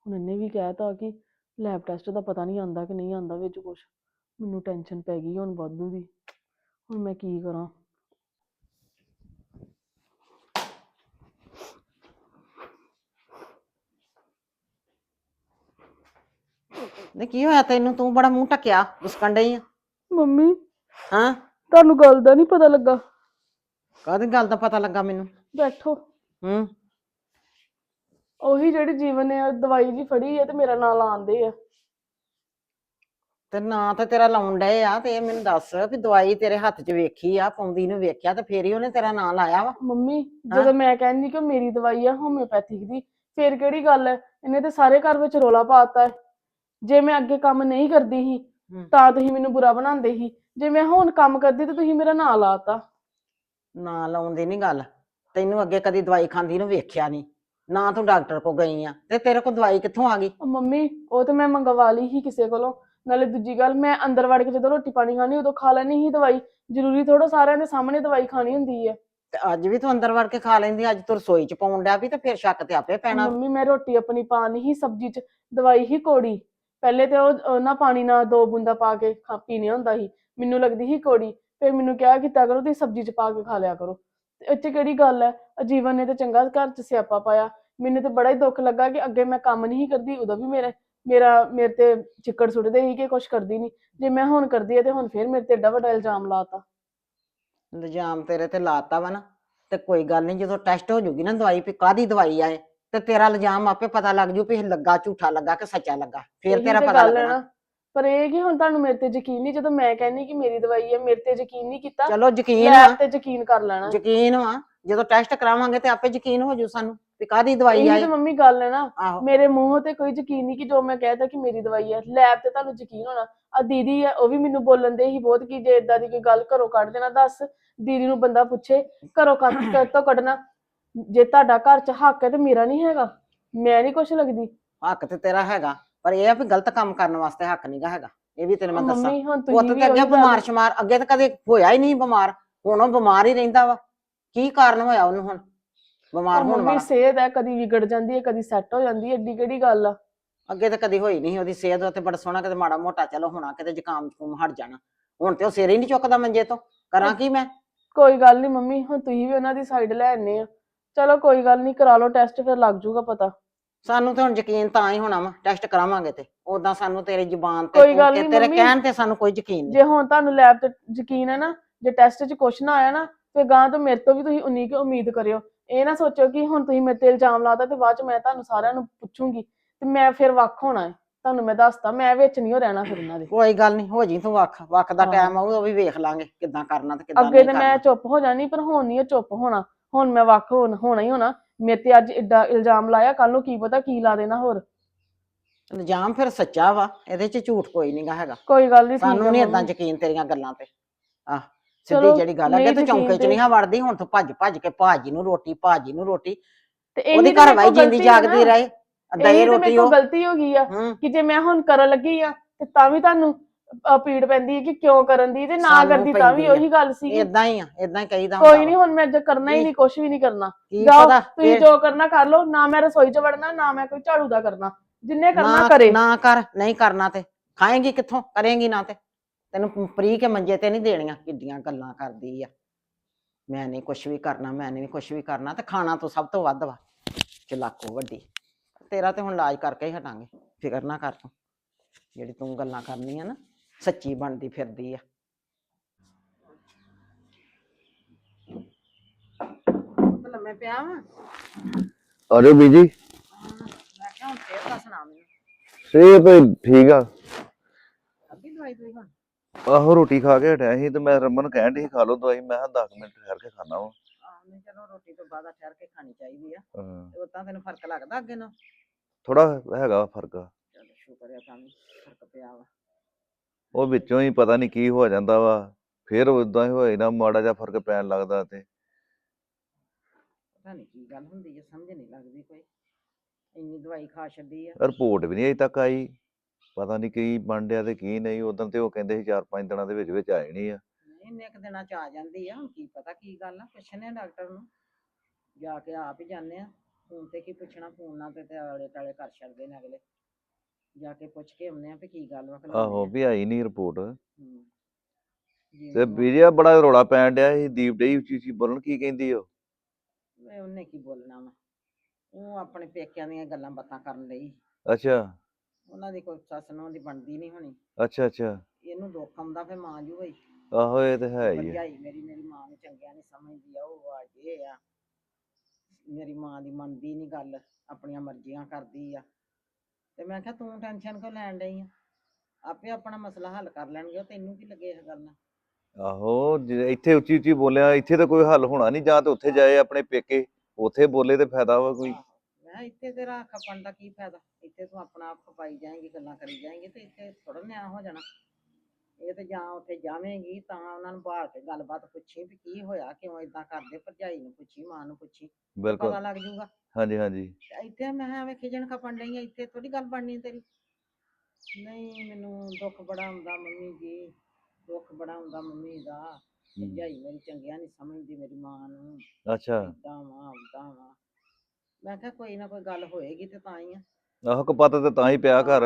ਹੁਣ ਇਹਨੇ ਵੀ ਕਹਿਤਾ ਕਿ ਲੈਬ ਟੈਸਟ ਦਾ ਪਤਾ ਨਹੀਂ ਆਂਦਾ ਕਿ ਨਹੀਂ ਆਂਦਾ ਵਿੱਚ ਕੁਛ। ਮੈਨੂੰ ਟੈਨਸ਼ਨ ਪੈ ਗਈ ਹੁਣ ਵਾਧੂ ਦੀ। ਹੁਣ ਮੈਂ ਕੀ ਕਰਾਂ? ਨੇ ਕੀ ਹੋਇਆ ਤੈਨੂੰ? ਤੂੰ ਬੜਾ ਮੂੰਹ ਟਕਿਆ ਮੁਸਕਣ ਡਈ ਆ। ਮੰਮੀ। ਹਾਂ? ਤੁਹਾਨੂੰ ਗੱਲ ਦਾ ਨਹੀਂ ਪਤਾ ਲੱਗਾ। ਕਾਹਦੀ ਗੱਲ ਦਾ ਪਤਾ ਲੱਗਾ ਮੈਨੂੰ? ਬੈਠੋ। ਹੂੰ। ਉਹੀ ਜਿਹੜੀ ਜੀਵਨ ਨੇ ਦਵਾਈ ਜੀ ਫੜੀ ਹੈ ਤੇ ਮੇਰਾ ਨਾਂ ਲਾਉਂਦੇ ਆ। ਤੇ ਨਾਂ ਤੇ ਤੇਰਾ ਲਾਉਣ ਡਏ ਆ ਤੇ ਇਹ ਮੈਨੂੰ ਦੱਸ ਵੀ ਦਵਾਈ ਤੇਰੇ ਹੱਥ 'ਚ ਵੇਖੀ ਆ ਪਾਉਂਦੀ ਨੂੰ ਵੇਖਿਆ ਤੇ ਫੇਰ ਹੀ ਉਹਨੇ ਤੇਰਾ ਨਾਂ ਲਾਇਆ ਵਾ। ਮੰਮੀ ਜਦੋਂ ਮੈਂ ਕਹਿੰਦੀ ਕਿ ਮੇਰੀ ਦਵਾਈ ਆ ਹੋਮਿਓਪੈਥਿਕ ਦੀ ਫੇਰ ਕਿਹੜੀ ਗੱਲ ਹੈ ਇਹਨੇ ਤੇ ਸਾਰੇ ਘਰ ਵਿੱਚ ਰੋਲਾ ਪਾਤਾ ਹੈ ਜੇ ਮੈਂ ਅੱਗੇ ਕੰਮ ਨਹੀਂ ਕਰਦੀ ਸੀ ਹੂੰ। ਤਾਂ ਤੁਸੀਂ ਮੈਨੂੰ ਬੁਰਾ ਬਣਾਉਂਦੇ ਸੀ। ਜੇ ਮੈਂ ਹੁਣ ਕੰਮ ਕਰਦੀ ਤੇ ਤੁਸੀਂ ਮੇਰਾ ਨਾਂ ਲਾਤਾ। ਨਾਂ ਲਾਉਣ ਦੀ ਨਹੀਂ ਗੱਲ। ਤੈਨੂੰ ਅੱਗੇ ਕਦੀ ਦਵਾਈ ਖਾਂਦੀ ਨੂੰ ਵੇਖਿਆ ਨਹੀਂ ਨਾ ਤੂੰ ਡਾਕਟਰ ਕੋ ਗਈ ਆ ਤੇ ਤੇਰੇ ਕੋਲ ਦਵਾਈ ਕਿੱਥੋਂ ਆ ਗਈ? ਉਹ ਮੰਮੀ ਉਹ ਤੇ ਮੈਂ ਮੰਗਵਾ ਲਈ ਸੀ ਕਿਸੇ ਕੋਲੋਂ। ਨਾਲੇ ਦੂਜੀ ਗੱਲ ਮੈਂ ਅੰਦਰ ਵੜ ਕੇ ਜਦੋਂ ਰੋਟੀ ਪਾਣੀ ਖਾਣੀ ਉਦੋਂ ਖਾ ਲੈਣੀ ਸੀ ਦਵਾਈ। ਜ਼ਰੂਰੀ ਥੋੜਾ ਸਾਰਿਆਂ ਦੇ ਸਾਹਮਣੇ ਦਵਾਈ ਖਾਣੀ ਹੁੰਦੀ ਹੈ ਤੇ ਅੱਜ ਵੀ ਤੂੰ ਅੰਦਰ ਵੜ ਕੇ ਖਾ ਲੈਂਦੀ ਅੱਜ ਤੂੰ ਰਸੋਈ 'ਚ ਪਾਉਣ ਡਿਆ ਵੀ ਤੇ ਫਿਰ ਸ਼ੱਕ ਤੇ ਆਪੇ ਪੈਣਾ। ਮੰਮੀ ਮੈਂ ਰੋਟੀ ਆਪਣੀ ਪਾਣੀ ਹੀ ਸਬਜ਼ੀ ਚ ਦਵਾਈ ਹੀ ਕੋੜੀ। ਪਹਿਲੇ ਤੇ ਉਹ ਨਾ ਪਾਣੀ ਨਾਲ ਦੋ ਬੂੰਦਾਂ ਪਾ ਕੇ ਖਾ ਪੀਣੇ ਹੁੰਦਾ ਸੀ। ਮੈਨੂੰ ਲੱਗਦੀ ਸੀ ਕੋੜੀ, ਫਿਰ ਮੈਨੂੰ ਕਿਹਾ ਕੀਤਾ ਕਰੋ, ਤੁਸੀਂ ਸਬਜ਼ੀ ਚ ਪਾ ਕੇ ਖਾ ਲਿਆ ਕਰੋ। ਇੱਥੇ ਕਿਹੜੀ ਗੱਲ ਹੈ ਅਜੀਵਨ ਨੇ ਤੇ ਚੰਗਾ ਘਰ ਚ ਸਿਆਪਾ ਪਾਇਆ। ਮੈਨੂੰ ਤੇ ਬੜਾ ਹੀ ਦੁੱਖ ਲੱਗਾ ਕਿ ਅੱਗੇ ਮੈਂ ਕੰਮ ਨਹੀਂ ਕਰਦੀ, ਉਦੋਂ ਵੀ ਮੇਰੇ, ਮੇਰਾ, ਮੇਰੇ ਤੇ ਚਿੱਕੜ ਸੁੱਟਦੇ ਸੀ ਕਿ ਕੁਛ ਕਰਦੀ ਨਹੀਂ। ਜੇ ਮੈਂ ਹੁਣ ਕਰਦੀ ਹੈ ਤੇ ਹੁਣ ਫੇਰ ਮੇਰੇ ਤੇ ਏਡਾ ਵੱਡਾ ਇਲਜ਼ਾਮ ਲਾਤਾ ਇਲਜ਼ਾਮ ਤੇਰੇ ਤੇ ਲਾਤਾ ਵਾ ਨਾ। ਤੇ ਕੋਈ ਗੱਲ ਨਹੀਂ, ਜਦੋਂ ਟੈਸਟ ਹੋ ਜੂਗੀ ਨਾ ਦਵਾਈ, ਵੀ ਕਾਦੀ ਦਵਾਈ ਆਏ ਤੇ ਤੇਰਾ ਇਲਜ਼ਾਮ ਆਪੇ ਪਤਾ ਲੱਗ ਜੂ ਵੀ ਇਹ ਲੱਗਾ ਝੂਠਾ ਲੱਗਾ ਕਿ ਸੱਚਾ ਲੱਗਾ। ਫੇਰ ਇਹੀ ਤੇਰਾ ਤੇ ਪਤਾ ਗੱਲ ਹੈ ਲੱਗਣਾ। ਨਾ। ਪਰ ਇਹ ਕਿ ਹੁਣ ਤੁਹਾਨੂੰ ਮੇਰੇ ਤੇ ਯਕੀਨ ਨਹੀਂ ਜਦੋਂ ਮੈਂ ਕਹਿੰਦੀ ਕਿ ਮੇਰੀ ਦਵਾਈ ਹੈ ਮੇਰੇ ਤੇ ਯਕੀਨ ਨਹੀਂ ਕੀਤਾ ਚਲੋ ਯਕੀਨ ਲੈਬ ਵਾ। ਤੇ ਯਕੀਨ ਕਰ ਲੈਣਾ। ਯਕੀਨ ਵਾ। ਜਦੋਂ ਟੈਸਟ ਕਰਾਵਾਂਗੇ ਤੇ ਆਪੇ ਯਕੀਨ ਹੋ ਜੂ ਸਾਨੂੰ ਵੀ ਕਾਦੀ ਦਵਾਈ ਇਹੀ ਤੇ ਮੰਮੀ ਗੱਲ ਹੈ ਨਾ। ਆਹੋ। ਮੇਰੇ ਮੂੰਹ ਤੇ ਕੋਈ ਯਕੀਨ ਨਹੀਂ ਕਿ ਜੋ ਮੈਂ ਕਹਿਤਾ ਕਿ ਮੇਰੀ ਦਵਾਈ ਹੈ। ਲੈਬ ਤੇ ਤੁਹਾਨੂੰ ਯਕੀਨ ਹੋਣਾ। ਆ ਦੀਦੀ ਹੈ ਉਹ ਵੀ ਮੈਨੂੰ ਬੋਲਣ ਦੇ ਹੀ ਬਹੁਤ ਕਿ ਜੇ ਇਦਾਂ ਦੀ ਕੋਈ ਗੱਲ ਘਰੋਂ ਕੱਢ ਦੇਣਾ ਦੱਸ। ਦੀਦੀ ਨੂੰ ਬੰਦਾ ਪੁੱਛੇ ਘਰੋਂ ਕੱਢ ਤੋਂ ਕੱਢਣਾ। ਜੇ ਤੁਹਾਡਾ ਘਰ ਚ ਹੱਕ ਹੈ ਤੇ ਮੇਰਾ ਨਹੀਂ ਹੈਗਾ ਮੈਂ ਨਹੀਂ ਕੁਛ ਲੱਗਦੀ। ਹੱਕ ਤੇ ਤੇਰਾ ਹੈਗਾ ਪਰ ਇਹ ਆ ਵੀ ਗਲਤ ਕੰਮ ਕਰਨ ਵਾਸਤੇ ਹੱਕ ਨਹੀਂਗਾ ਹੈਗਾ। ਇਹ ਵੀ ਤੈਨੂੰ ਮੈਂ ਦੱਸਾਂ। ਮੰਮੀ ਹੁਣ ਪੁੱਤ ਤੁਸੀਂ ਵੀ ਤੇ ਅੱਗੇ ਉਹੀ ਗੱਲ- ਬਿਮਾਰ ਸ਼ਮਾਰ ਅੱਗੇ ਤਾਂ ਕਦੇ ਹੋਇਆ ਹੀ ਨਹੀਂ ਬਿਮਾਰ ਹੁਣ ਉਹ ਬਿਮਾਰ ਹੀ ਰਹਿੰਦਾ ਵਾ। ਕੀ ਕਾਰਨ ਹੋਇਆ ਉਹਨੂੰ ਹੁਣ? ਬਿਮਾਰ ਹੋਣ ਮੰਮੀ ਵਾਲਾ। ਸਿਹਤ ਹੈ ਕਦੀ ਵਿਗੜ ਜਾਂਦੀ ਹੈ ਕਦੀ ਸੈੱਟ ਹੋ ਜਾਂਦੀ ਹੈ ਏਡੀ ਕਿਹੜੀ ਗੱਲ ਆ? ਅੱਗੇ ਤਾਂ ਕਦੀ ਹੋਈ ਨਹੀਂ ਉਹਦੀ ਸਿਹਤ ਤੇ ਬੜਾ ਸੋਹਣਾ ਕਿਤੇ ਮਾੜਾ ਮੋਟਾ ਚਲੋ ਹੋਣਾ ਕਿਤੇ ਜ਼ੁਕਾਮ ਜ਼ੁਕੂਮ ਹਟ ਜਾਣਾ। ਹੁਣ ਤੇ ਉਹ ਸਿਰ ਹੀ ਨਹੀਂ ਚੁੱਕਦਾ ਮੰਜੇ ਤੋਂ। ਕਰਾਂ ਕੀ ਮੈਂ? ਕੋਈ ਗੱਲ ਨਹੀਂ ਮੰਮੀ ਹੁਣ ਤੁਸੀਂ ਵੀ ਉਹਨਾਂ ਦੀ ਸਾਈਡ ਲੈ ਆਨੇ ਆ। ਚਲੋ ਕੋਈ ਗੱਲ ਨਹੀਂ ਕਰਾ ਲਓ ਟੈਸਟ ਫਿਰ ਲੱਗ ਜਾਊਗਾ ਪਤਾ। ਸਾਨੂੰ ਤੇ ਹੁਣ ਯਕੀਨ ਤਾਂ ਹੀ ਹੋਣਾ ਵਾ ਟੈਸਟ ਕਰਾਵਾਂਗੇ ਤੇ। ਉਦਾਂ ਸਾਨੂੰ ਤੇਰੀ ਜ਼ੁਬਾਨ ਤੇ ਕੋਈ ਗੱਲ ਕਿ ਨੀ ਤੇਰੇ ਮੰਮੀ। ਕਹਿਣ ਤੇ ਸਾਨੂੰ ਕੋਈ ਯਕੀਨ ਨਹੀਂ। ਜੇ ਹੁਣ ਤੁਹਾਨੂੰ ਲੈਬ ਤੇ ਯਕੀਨ ਹੈ ਨਾ ਜੇ ਟੈਸਟ 'ਚ ਕੁਛ ਨਾ ਆਇਆ ਨਾ ਫਿਰ ਗਾਂ ਤੋਂ ਮੇਰੇ ਤੋਂ ਵੀ ਤੁਸੀਂ ਉਨੀ ਕੁ ਉਮੀਦ ਕਰਿਓ। ਇਹ ਨਾ ਸੋਚੋ ਕਿ ਹੁਣ ਤੁਸੀਂ ਮੇਰੇ ਤੇ ਇਲਜ਼ਾਮ ਲਾਤਾ ਤੇ ਬਾਅਦ 'ਚ ਮੈਂ ਤੁਹਾਨੂੰ ਸਾਰਿਆਂ ਨੂੰ ਪੁੱਛੂੰਗੀ ਤੇ ਮੈਂ ਫਿਰ ਵੱਖ ਹੋਣਾ ਹੈ। ਤੁਹਾਨੂੰ ਮੈਂ ਦੱਸਤਾ ਮੈਂ ਵਿੱਚ ਨਹੀਂ ਹੋ ਰਹਿਣਾ ਫਿਰ ਉਹਨਾਂ ਦੇ। ਕੋਈ ਗੱਲ ਨਹੀਂ ਹੋ ਜੀ ਤੂੰ ਵੱਖ ਵੱਖ ਦਾ ਹਾਂ। ਟਾਈਮ ਆਊ ਉਹ ਵੀ ਵੇਖ ਲਾਂਗੇ ਕਿੱਦਾਂ ਕਰਨਾ ਤੇ ਕਿੱਦਾਂ ਅੱਗੇ ਨਹੀਂ ਤੇ ਮੈਂ ਕਰਨਾ। ਚੁੱਪ ਹੋ ਜਾਣੀ ਪਰ ਹੁਣ ਨਹੀਂ ਉਹ ਚੁੱਪ ਹੋਣਾ। ਹੁਣ ਮੈਂ ਵੱਖ ਹੋਣ- ਹੋਣਾ ਹੀ ਹੋਣਾ। ਮੇਰੇ ਤੇ ਅੱਜ ਏਡਾ ਇਲਜ਼ਾਮ ਲਾਇਆ ਕੱਲ ਨੂੰ ਕੀ ਪਤਾ ਕੀ ਲਾ ਦੇਣਾ ਹੋਰ। ਇਲਜ਼ਾਮ ਫਿਰ ਸੱਚਾ ਵਾ ਇਹਦੇ 'ਚ ਝੂਠ ਕੋਈ ਨਹੀਂਗਾ ਹੈਗਾ। ਕੋਈ ਗੱਲ ਨਹੀਂ ਸਾਨੂੰ ਨਹੀਂ ਏਦਾਂ ਯਕੀਨ ਤੇਰੀਆਂ ਗੱਲਾਂ ਤੇ। ਆਹ ਸਿੱਧੀ ਚਲੋ, ਜਿਹੜੀ ਗੱਲ ਨਹੀਂ ਤੂੰ ਚੌਂਕੇ 'ਚ ਨਹੀਂ ਹਾਂ ਵੜਦੀ ਹੁਣ ਤੂੰ ਭੱਜ ਭੱਜ ਕੇ ਭਾਜੀ ਨੂੰ ਰੋਟੀ ਭਾਜੀ ਨੂੰ ਰੋਟੀ। ਤੇ ਉਹਦੀ ਘਰ ਵਾਈ ਜਿੰਦੀ ਜਾਗਦੀ ਰਹੇ ਦਏ ਇਹ ਰੋਟੀ ਰੋਟੀ ਉਹ। ਗਲਤੀ ਹੋ ਗਈ ਆ ਹੂੰ। ਕਿ ਜੇ ਮੈਂ ਹੁਣ ਕਰਨ ਲੱਗੀ ਆ ਤੇ ਤਾਂ ਵੀ ਤੁਹਾਨੂੰ ਅਹ, ਪੀੜ ਪੈਂਦੀ ਹੈ ਕਿ ਕਿਉਂ ਕਰਨ ਦੀ ਤੇ ਨਾ ਸਾਨੂੰ ਕਰਦੀ ਤਾਂ ਵੀ ਆ। ਉਹੀ ਗੱਲ ਸੀ ਇਦਾਂ ਹੀ ਆ ਇਦਾਂ ਹੀ ਕਹੀਦਾ ਹੁੰਦਾ ਕੋਈ ਨਹੀਂ। ਹੁਣ ਮੈਂ ਅੱਜ ਕਰਨਾ ਹੀ ਕੀ? ਨਹੀਂ ਕੁਝ ਵੀ ਨਹੀਂ ਕਰਨਾ। ਕੀ ਜਾਓ ਪਤਾ ਤੁਸੀਂ ਜੋ ਕਰਨਾ ਕਰ ਲਓ ਨਾ ਮੈਂ ਰਸੋਈ 'ਚ ਵੜਨਾ ਨਾ ਮੈਂ ਕੋਈ ਝਾੜੂ ਦਾ ਕਰਨਾ। ਜਿੰਨੇ ਕਰਨਾ ਨਾ ਕਰੇ। ਨਾ ਕਰ ਨਹੀਂ ਕਰਨਾ ਤੇ। ਖਾਏਂਗੀ ਕਿੱਥੋਂ? ਕਰੇਂਗੀ ਨਾ ਤੇ। ਤੈਨੂੰ ਫਰੀ ਕੇ ਮੰਜੇ ਤੇ ਨਹੀਂ ਦੇਣੀਆਂ ਕਿੱਡੀਆਂ ਗੱਲਾਂ ਕਰਦੀ ਆ। ਮੈਂ ਨਹੀਂ ਕੁਝ ਵੀ ਕਰਨਾ ਮੈਂ ਨਹੀਂ ਕੁਝ ਵੀ ਕਰਨਾ ਤੇ ਖਾਣਾ ਤੋਂ ਸਭ ਤੋਂ ਵੱਧ ਵਾ। ਚਲਾਕੋ ਵੱਡੀ। ਤੇਰਾ ਤੇ ਹੁਣ ਇਲਾਜ ਕਰਕੇ ਹੀ ਹਟਾਂਗੇ। ਫਿਕਰ ਨਾ ਕਰ ਤੂੰ। ਜਿਹੜੀ ਤੂੰ ਗੱਲਾਂ ਕਰਨੀਆਂ ਨਾ। ਸੱਚੀ ਬਣਦੀ ਫਿਰਦੀ ਆ। ਪੁੱਤ ਲੰਮੇ ਪਿਆ ਵਾ? ਆਜੋ ਬੀਜੀ। ਮੈਂ ਕਿਹਾ ਹੁਣ ਫੇਰ ਮੈਨੂੰ ਠੀਕ ਆ। ਅੱਧੀ ਦਵਾਈ ਦਵਾਈ ਹੁਣ ਆਹੋ ਰੋਟੀ ਖਾ ਕੇ ਹਟਿਆ ਸੀ ਤੇ ਮੈਂ ਰਮਨ ਕਹਿਣ ਡਈ ਸੀ ਖਾ ਲਓ ਦਵਾਈ। ਮੈਂ ਕਿਹਾ 10 ਮਿੰਟ ਠਹਿਰ ਕੇ ਖਾਣਾ ਵਾ। ਆਹ ਨਹੀਂ ਚਲੋ ਰੋਟੀ ਤੋਂ ਬਾਅਦ ਠਹਿਰ ਕੇ ਖਾਣੀ ਚਾਹੀਦੀ ਆ। ਹਾਂ, ਤੇ ਉਦਾਂ ਤੈਨੂੰ ਫ਼ਰਕ ਲੱਗਦਾ ਅੱਗੇ ਨਾ ਥੋੜਾ ਹੈਗਾ ਫ਼ਰਕ। ਚਲ ਸ਼ੁਕਰ ਆ ਤਾਂ ਵੀ ਫ਼ਰਕ ਪਿਆ ਵਾ। ਉਹ ਵਿੱਚੋਂ ਹੀ ਪਤਾ ਨਹੀਂ ਕੀ ਹੋ ਜਾਂਦਾ ਵਾ ਫਿਰ ਉਦਾਂ ਹੀ ਹੋਏ ਨਾ ਮਾੜਾ ਜਿਹਾ ਫ਼ਰਕ ਪੈਣ ਲੱਗਦਾ ਤੇ। ਪਤਾ ਨਹੀਂ ਕੀ ਗੱਲ ਹੁੰਦੀ ਹੈ ਸਮਝ ਨਹੀਂ ਲੱਗਦੀ ਕੋਈ। ਇੰਨੀ ਦਵਾਈ ਖਾ ਛੱਡੀ ਆ। ਰਿਪੋਰਟ ਵੀ ਨਹੀਂ ਅਜੇ ਤੱਕ ਆਈ। ਪਤਾ ਨਹੀਂ ਕੀ ਬਣ ਤੇ ਕੀ ਨਹੀਂ ਉਦੋਂ ਤੇ ਉਹ ਕਹਿੰਦੇ ਸੀ 4-5 ਦਿਨਾਂ ਦੇ ਵਿੱਚ ਵਿੱਚ ਆ ਜਾਣੀ ਆ। ਨਹੀਂ ਇੰਨੇ ਕੁ ਦਿਨਾਂ ਚ ਆ ਜਾਂਦੀ ਆ ਹੁਣ ਕੀ ਪਤਾ ਕੀ ਗੱਲ ਆ ਪੁੱਛਨੇ ਡਾਕਟਰ ਨੂੰ। ਜਾ ਕੇ ਆਪ ਹੀ ਜਾਂਦੇ ਆ ਫੋਨ ਤੇ ਕੀ ਪੁੱਛਣਾ ਫੋਨ ਨਾਲ ਤੇ ਤੇ ਆਲੇ ਟਾਲੇ ਕਰ ਛੱਡਦੇ ਨੇ ਅਗਲੇ। ਜਾ ਕੇ ਪੁੱਛ ਕੇ ਆਉਂਦੇ ਆ ਵੀ ਕੀ ਗੱਲ ਵਾ ਆਹੋ। ਵੀ ਆਈ ਨਹੀਂ ਰਿਪੋਰਟ ਹੂੰ। ਜੀ ਤੇ ਬੀਜਿਆ ਬੜਾ ਰੌਲਾ ਪੈਣ ਡਿਆ ਸੀ ਦੀਪ ਡਈ ਉੱਚੀ ਉੱਚੀ ਬੋਲਣ ਕੀ ਕਹਿੰਦੀ ਉਹ? ਵੇ ਉਹਨੇ ਕੀ ਬੋਲਣਾ ਵਾ? ਉਹ ਆਪਣੇ ਪੇਕਿਆਂ ਦੀਆਂ ਗੱਲਾਂ ਬਾਤਾਂ ਕਰਨ ਲਈ ਅੱਛਾ। ਉਹਨਾਂ ਦੀ ਕੋਈ ਸੱਸ ਨੂੰ ਦੀ ਬਣਦੀ ਨਹੀਂ ਹੋਣੀ। ਅੱਛਾ ਅੱਛਾ। ਇਹਨੂੰ ਦੁੱਖ ਆਉਂਦਾ ਫੇ ਮਾਂ ਜੂ ਹੋਈ ਆਹੋ ਇਹ ਤੇ ਹੈ ਹੀ ਆ। ਭਰਜਾਈ ਮੇਰੀ ਮੇਰੀ ਮਾਂ ਨੂੰ ਚੰਗਿਆ ਨਹੀਂ ਸਮਝਦੀ ਆ ਉਹ ਆ ਜੇ ਆ। ਮੇਰੀ ਮਾਂ ਦੀ ਮੰਨਦੀ ਨਹੀਂ ਗੱਲ ਆਪਣੀਆਂ ਮਰਜ਼ੀਆਂ ਕਰਦੀ ਆ। ਤੇ ਮੈਂ ਕਿਹਾ ਤੂੰ ਟੈਨਸ਼ਨ ਕਿਉਂ ਲੈਣ ਡਈ ਆ? ਆਪੇ ਆਪਣਾ ਮਸਲਾ ਹੱਲ ਕਰ ਲੈਣਗੇ ਉਹ ਤੈਨੂੰ ਕੀ ਲੱਗੇ ਇਸ ਗੱਲ ਨਾਲ? ਆਹੋ ਜੇ ਇੱਥੇ ਉੱਚੀ ਉੱਚੀ ਬੋਲਿਆ ਇੱਥੇ ਤਾਂ ਕੋਈ ਹੱਲ ਹੋਣਾ ਨਹੀਂ ਜਾਂ ਤੇ ਉੱਥੇ ਜਾਏ ਆਪਣੇ ਪੇਕੇ ਉੱਥੇ ਬੋਲੇ ਤੇ ਫਾਇਦਾ ਵਾ ਕੋਈ। ਆਹੋ। ਮੈਂ ਕਿਹਾ ਇੱਥੇ ਤੇਰਾ ਖਪਣ ਦਾ ਕੀ ਫਾਇਦਾ? ਇੱਥੇ ਤੂੰ ਆਪਣਾ ਆਪ ਖਪਾਈ ਜਾਏਂਗੀ ਗੱਲਾਂ ਕਰੀ ਜਾਏਂਗੀ ਤੇ ਇੱਥੇ ਥੋੜਾ ਨਿਆਂ ਹੋ ਜਾਣਾ। ਇਹ ਤੇ ਜਾਂ ਉੱਥੇ ਜਾਵੇਂਗੀ ਤਾਂ ਉਹਨਾਂ ਨੂੰ ਬਾਹਰ ਕੇ ਗੱਲਬਾਤ ਪੁੱਛੀ ਵੀ ਕੀ ਹੋਇਆ ਕਿਉਂ ਇਦਾਂ ਕਰਦੇ ਭਰਜਾਈ ਨੂੰ ਪੁੱਛੀ ਮਾਂ ਨੂੰ ਪੁੱਛੀ ਬਿਲਕੁਲ। ਪਤਾ ਲੱਗ ਜਾਊਗਾ। ਹਾਂਜੀ ਹਾਂਜੀ। ਤੇ ਇੱਥੇ ਮੈਂ ਕਿਹਾ ਐਵੇਂ ਖਿਜਣ ਖਪਣ ਡਈ ਆ ਇੱਥੇ ਥੋੜੀ ਗੱਲ ਬਣਨੀ ਤੇਰੀ। ਨਹੀਂ ਮੈਨੂੰ ਦੁੱਖ ਬੜਾ ਹੁੰਦਾ ਮੰਮੀ ਜੀ ਦੁੱਖ ਬੜਾ ਹੁੰਦਾ ਮੰਮੀ ਦਾ। ਹਮ, ਭਰਜਾਈ ਮੇਰੀ ਚੰਗਿਆ ਨਹੀਂ ਸਮਝਦੀ ਮੇਰੀ ਮਾਂ ਨੂੰ। ਅੱਛਾ। ਏਦਾਂ ਵਾ ਓਦਾਂ ਵਾ। ਮੈਂ ਕਿਹਾ ਕੋਈ ਨਾ ਕੋਈ ਗੱਲ ਹੋਏਗੀ ਤੇ ਤਾਂ ਹੀ ਆ। ਆਹੋ ਕਪੱਤ ਤੇ ਤਾਂ ਹੀ ਪਿਆ ਘਰ।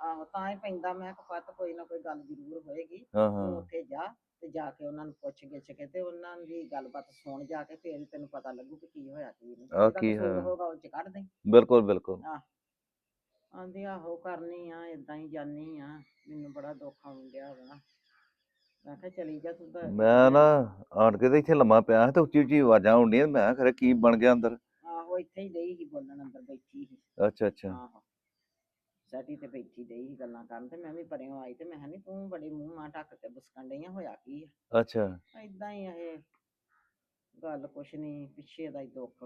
ਆਹੋ ਤਾਂ ਹੀ ਪੈਂਦਾ ਮੈਂ ਕਿਹਾ ਪਤ ਕੋਈ ਨਾ ਕੋਈ ਗੱਲ ਜ਼ਰੂਰ ਹੋਏਗੀ। ਹਾਂ ਤੂੰ ਹਾਂ। ਉੱਥੇ ਜਾ ਤੇ ਜਾ ਕੇ ਉਹਨਾਂ ਨੂੰ ਪੁੱਛ ਗਿੱਛ ਕੇ ਤੇ ਉਹਨਾਂ ਦੀ ਗੱਲਬਾਤ ਸੁਣ ਜਾ ਕੇ ਫੇਰ ਹੀ ਤੈਨੂੰ ਪਤਾ ਲੱਗੂ ਕਿ ਕੀ ਹੋਇਆ ਕੀ ਨਹੀਂ। ਆਹ ਜਿਹਦਾ ਕੀ ਕਸੂਰ ਹੋਇਆ। ਹੋਊਗਾ ਉਹ ਚ ਕੱਢ ਦੇ। ਬਿਲਕੁਲ ਬਿਲਕੁਲ। ਆਂਦੀ ਆਹੋ ਕਰਨੀ ਆ ਇਦਾਂ ਹੀ ਜਾਨੀ ਆ ਮੈਨੂੰ ਬੜਾ ਦੁੱਖ ਆਉਂਦਿਆ ਵਾ। ਮੈਂ ਕਿਹਾ ਚਲੀ ਜਾ ਤੂੰ ਤਾਂ। ਮੈਂ ਨਾ ਆਣ ਕੇ ਤੇ ਇੱਥੇ ਲੰਮਾ ਪਿਆ ਸੀ ਤੇ ਉੱਚੀ ਉੱਚੀ ਆਵਾਜ਼ਾਂ ਆਉਂਦੀਆਂ ਮੈਂ ਕਿਹਾ ਖਰੇ ਕੀ ਬਣ ਗਿਆ ਅੰਦਰ? ਆਹੋ ਇੱਥੇ ਹੀ ਡਈ ਸੀ ਬੋਲਣ ਅੰਦਰ ਬੈਠੀ ਸੀ। ਅੱਛਾ ਅੱਛਾ। ਆਹੋ। ਸੈਟੀ ਤੇ ਬੈਠੀ ਡਈ ਗੱਲਾਂ ਕਰਨ ਤੇ ਮੈਂ ਵੀ ਪਰਿਓਂ ਆਈ ਤੇ ਮੈਂ ਕਿਹਾ ਨੀ ਤੂੰ ਬੜੇ ਮੂੰਹ ਮਾਂ ਢੱਕ ਕੇ ਬੁਸਕਣ ਡਈਆਂ ਹੋਇਆ ਕੀ ਆ? ਅੱਛਾ। ਏਦਾਂ ਹੀ ਇਹ ਗੱਲ ਕੁਛ ਨਹੀਂ ਪਿੱਛੇ ਦਾ ਹੀ ਦੁੱਖ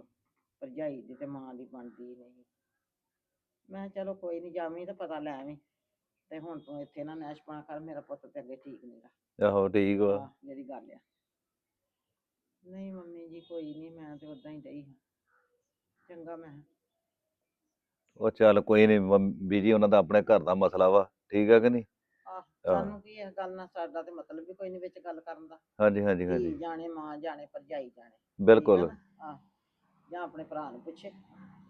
ਭਰਜਾਈ ਦੀ ਤੇ ਮਾਂ ਦੀ ਬਣਦੀ ਨਹੀਂ। ਮੈਂ ਕਿਹਾ ਚਲੋ ਕੋਈ ਨਹੀਂ ਜਾਵੀਂ ਤਾਂ ਪਤਾ ਲੈ ਆਵੀਂ। ਤੇ ਹੁਣ ਤੂੰ ਇੱਥੇ ਨਾ ਨੈਸ਼ਪਣਾ ਕਰ ਮੇਰਾ ਪੁੱਤ ਤੇ ਅੱਗੇ ਠੀਕ ਨਹੀਂਗਾ ਆਹੋ ਠੀਕ ਵਾ। ਆਹ ਜਿਹੜੀ ਗੱਲ ਆ। ਨਹੀਂ ਮੰਮੀ ਜੀ ਕੋਈ ਨਹੀਂ ਮੈਂ ਤੇ ਉਦਾਂ ਹੀ ਡਈ ਹਾਂ। ਚੰਗਾ ਮੈਂ ਕਿਹਾ। ਉਹ ਚੱਲ ਕੋਈ ਨਹੀਂ ਬੀਜੀ ਉਹਨਾਂ ਦਾ ਆਪਣੇ ਘਰ ਦਾ ਮਸਲਾ ਵਾ ਠੀਕ ਆ ਕਿ ਨਹੀਂ? ਆਹ ਆਹ। ਸਾਨੂੰ ਕੀ ਇਸ ਗੱਲ ਨਾਲ ਸਾਡਾ ਤੇ ਮਤਲਬ ਵੀ ਕੋਈ ਨਹੀਂ ਵਿੱਚ ਗੱਲ ਕਰਨ ਦਾ। ਹਾਂਜੀ ਹਾਂਜੀ ਧੀ ਹਾਂਜੀ ਜਾਣੇ ਮਾਂ ਜਾਣੇ ਭਰਜਾਈ ਜਾਣੇ ਠੀਕ ਆ ਬਿਲਕੁਲ। ਨਾ? ਆਹ ਜਾਂ ਆਪਣੇ ਭਰਾ ਨੂੰ ਪੁੱਛੇ।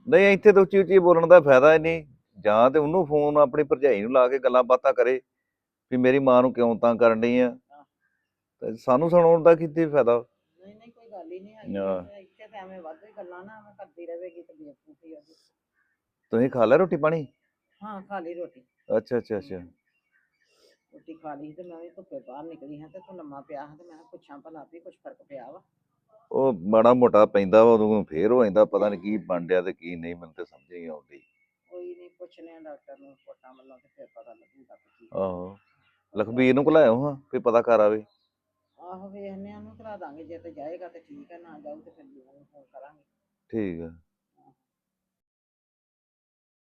ਨਹੀਂ ਇੱਥੇ ਤਾਂ ਉੱਚੀ ਉੱਚੀ ਬੋਲਣ ਦਾ ਫਾਇਦਾ ਹੀ ਨਹੀਂ। ਜਾਂ ਤੇ ਉਹਨੂੰ ਫੋਨ ਆਪਣੀ ਭਰਜਾਈ ਨੂੰ ਲਾ ਕੇ ਗੱਲਾਂ ਬਾਤਾਂ ਕਰੇ ਵੀ ਮੇਰੀ ਮਾਂ ਨੂੰ ਕਿਉਂ ਤਾਂ ਕਰਨ ਡਈ ਆ? ਤੇ ਸਾਨੂੰ ਸੁਣਾਉਣ ਦਾ ਕਿਤੇ ਫਾਇਦਾ? ਨਹੀਂ ਨਹੀਂ ਕੋਈ ਗੱਲ ਹੀ ਨਹੀਂ ਹੈਗੀ। ਆਹ। ਤੇ ਇੱਥੇ ਤੇ ਐਵੇਂ ਵਾਧੂ ਹੀ ਗੱਲਾਂ ਨਾ ਐਵੇਂ ਕਰਦੀ ਰਹੇਗੀ ਤੇ ਬੇਵਕੂਫੀ ਤੁਸੀਂ ਖਾ ਲਿਆ ਰੋਟੀ ਪਾਣੀ? ਹਾਂ ਖਾ ਲਈ ਰੋਟੀ। ਅੱਛਾ ਅੱਛਾ ਅੱਛਾ। ਰੋਟੀ ਖਾ ਲਈ ਤੇ ਮੈਂ ਵੀ ਧੁੱਪੇ ਬਾਹਰ ਨਿਕਲੀ ਹਾਂ ਤੇ ਤੂੰ ਲੰਮਾ ਪਿਆ ਹਾਂ ਤੇ ਮੈਂ ਕਿਹਾ ਪੁੱਛਾਂ ਭਲਾ ਵੀ ਕੁਝ ਫ਼ਰਕ ਪਿਆ ਵਾ। ਉਹ ਮਾੜਾ ਮੋਟਾ ਪੈਂਦਾ ਵਾ ਉਦੋਂ ਫੇਰ ਹੋ ਜਾਂਦਾ ਪਤਾ ਨਹੀਂ ਕੀ ਬਣ ਡਿਆ ਤੇ ਕੀ ਨਹੀਂ ਮੈਨੂੰ ਤੇ ਸਮਝ ਨਹੀਂ ਆਉਂਦੀ। ਕੋਈ ਨਹੀਂ ਪੁੱਛਨੇ ਆ ਡਾਕਟਰ ਨੂੰ ਫੋਟਾਂ ਵੱਲੋਂ ਤੇ ਫਿਰ ਪਤਾ ਲੱਗੂਗਾ ਕਿ ਕੀ ਆਹੋ। ਲਖਬੀਰ ਨੂੰ ਘਲਾਇਓ ਹਾਂ ਵੀ ਪਤਾ ਕਰ ਆਵੇ? ਆਹੋ ਵੇਖਨੇ ਆ ਉਹਨੂੰ ਕਰਾ ਦਾਂਗੇ ਜੇ ਤੇ ਜਾਏਗਾ ਤੇ ਠੀਕ ਹੈ ਨਾ ਜਾਊ ਤੇ ਫਿਰ ਜੀ ਨੂੰ ਫੋਨ ਕਰਾਂਗੇ। ਠੀਕ ਆ।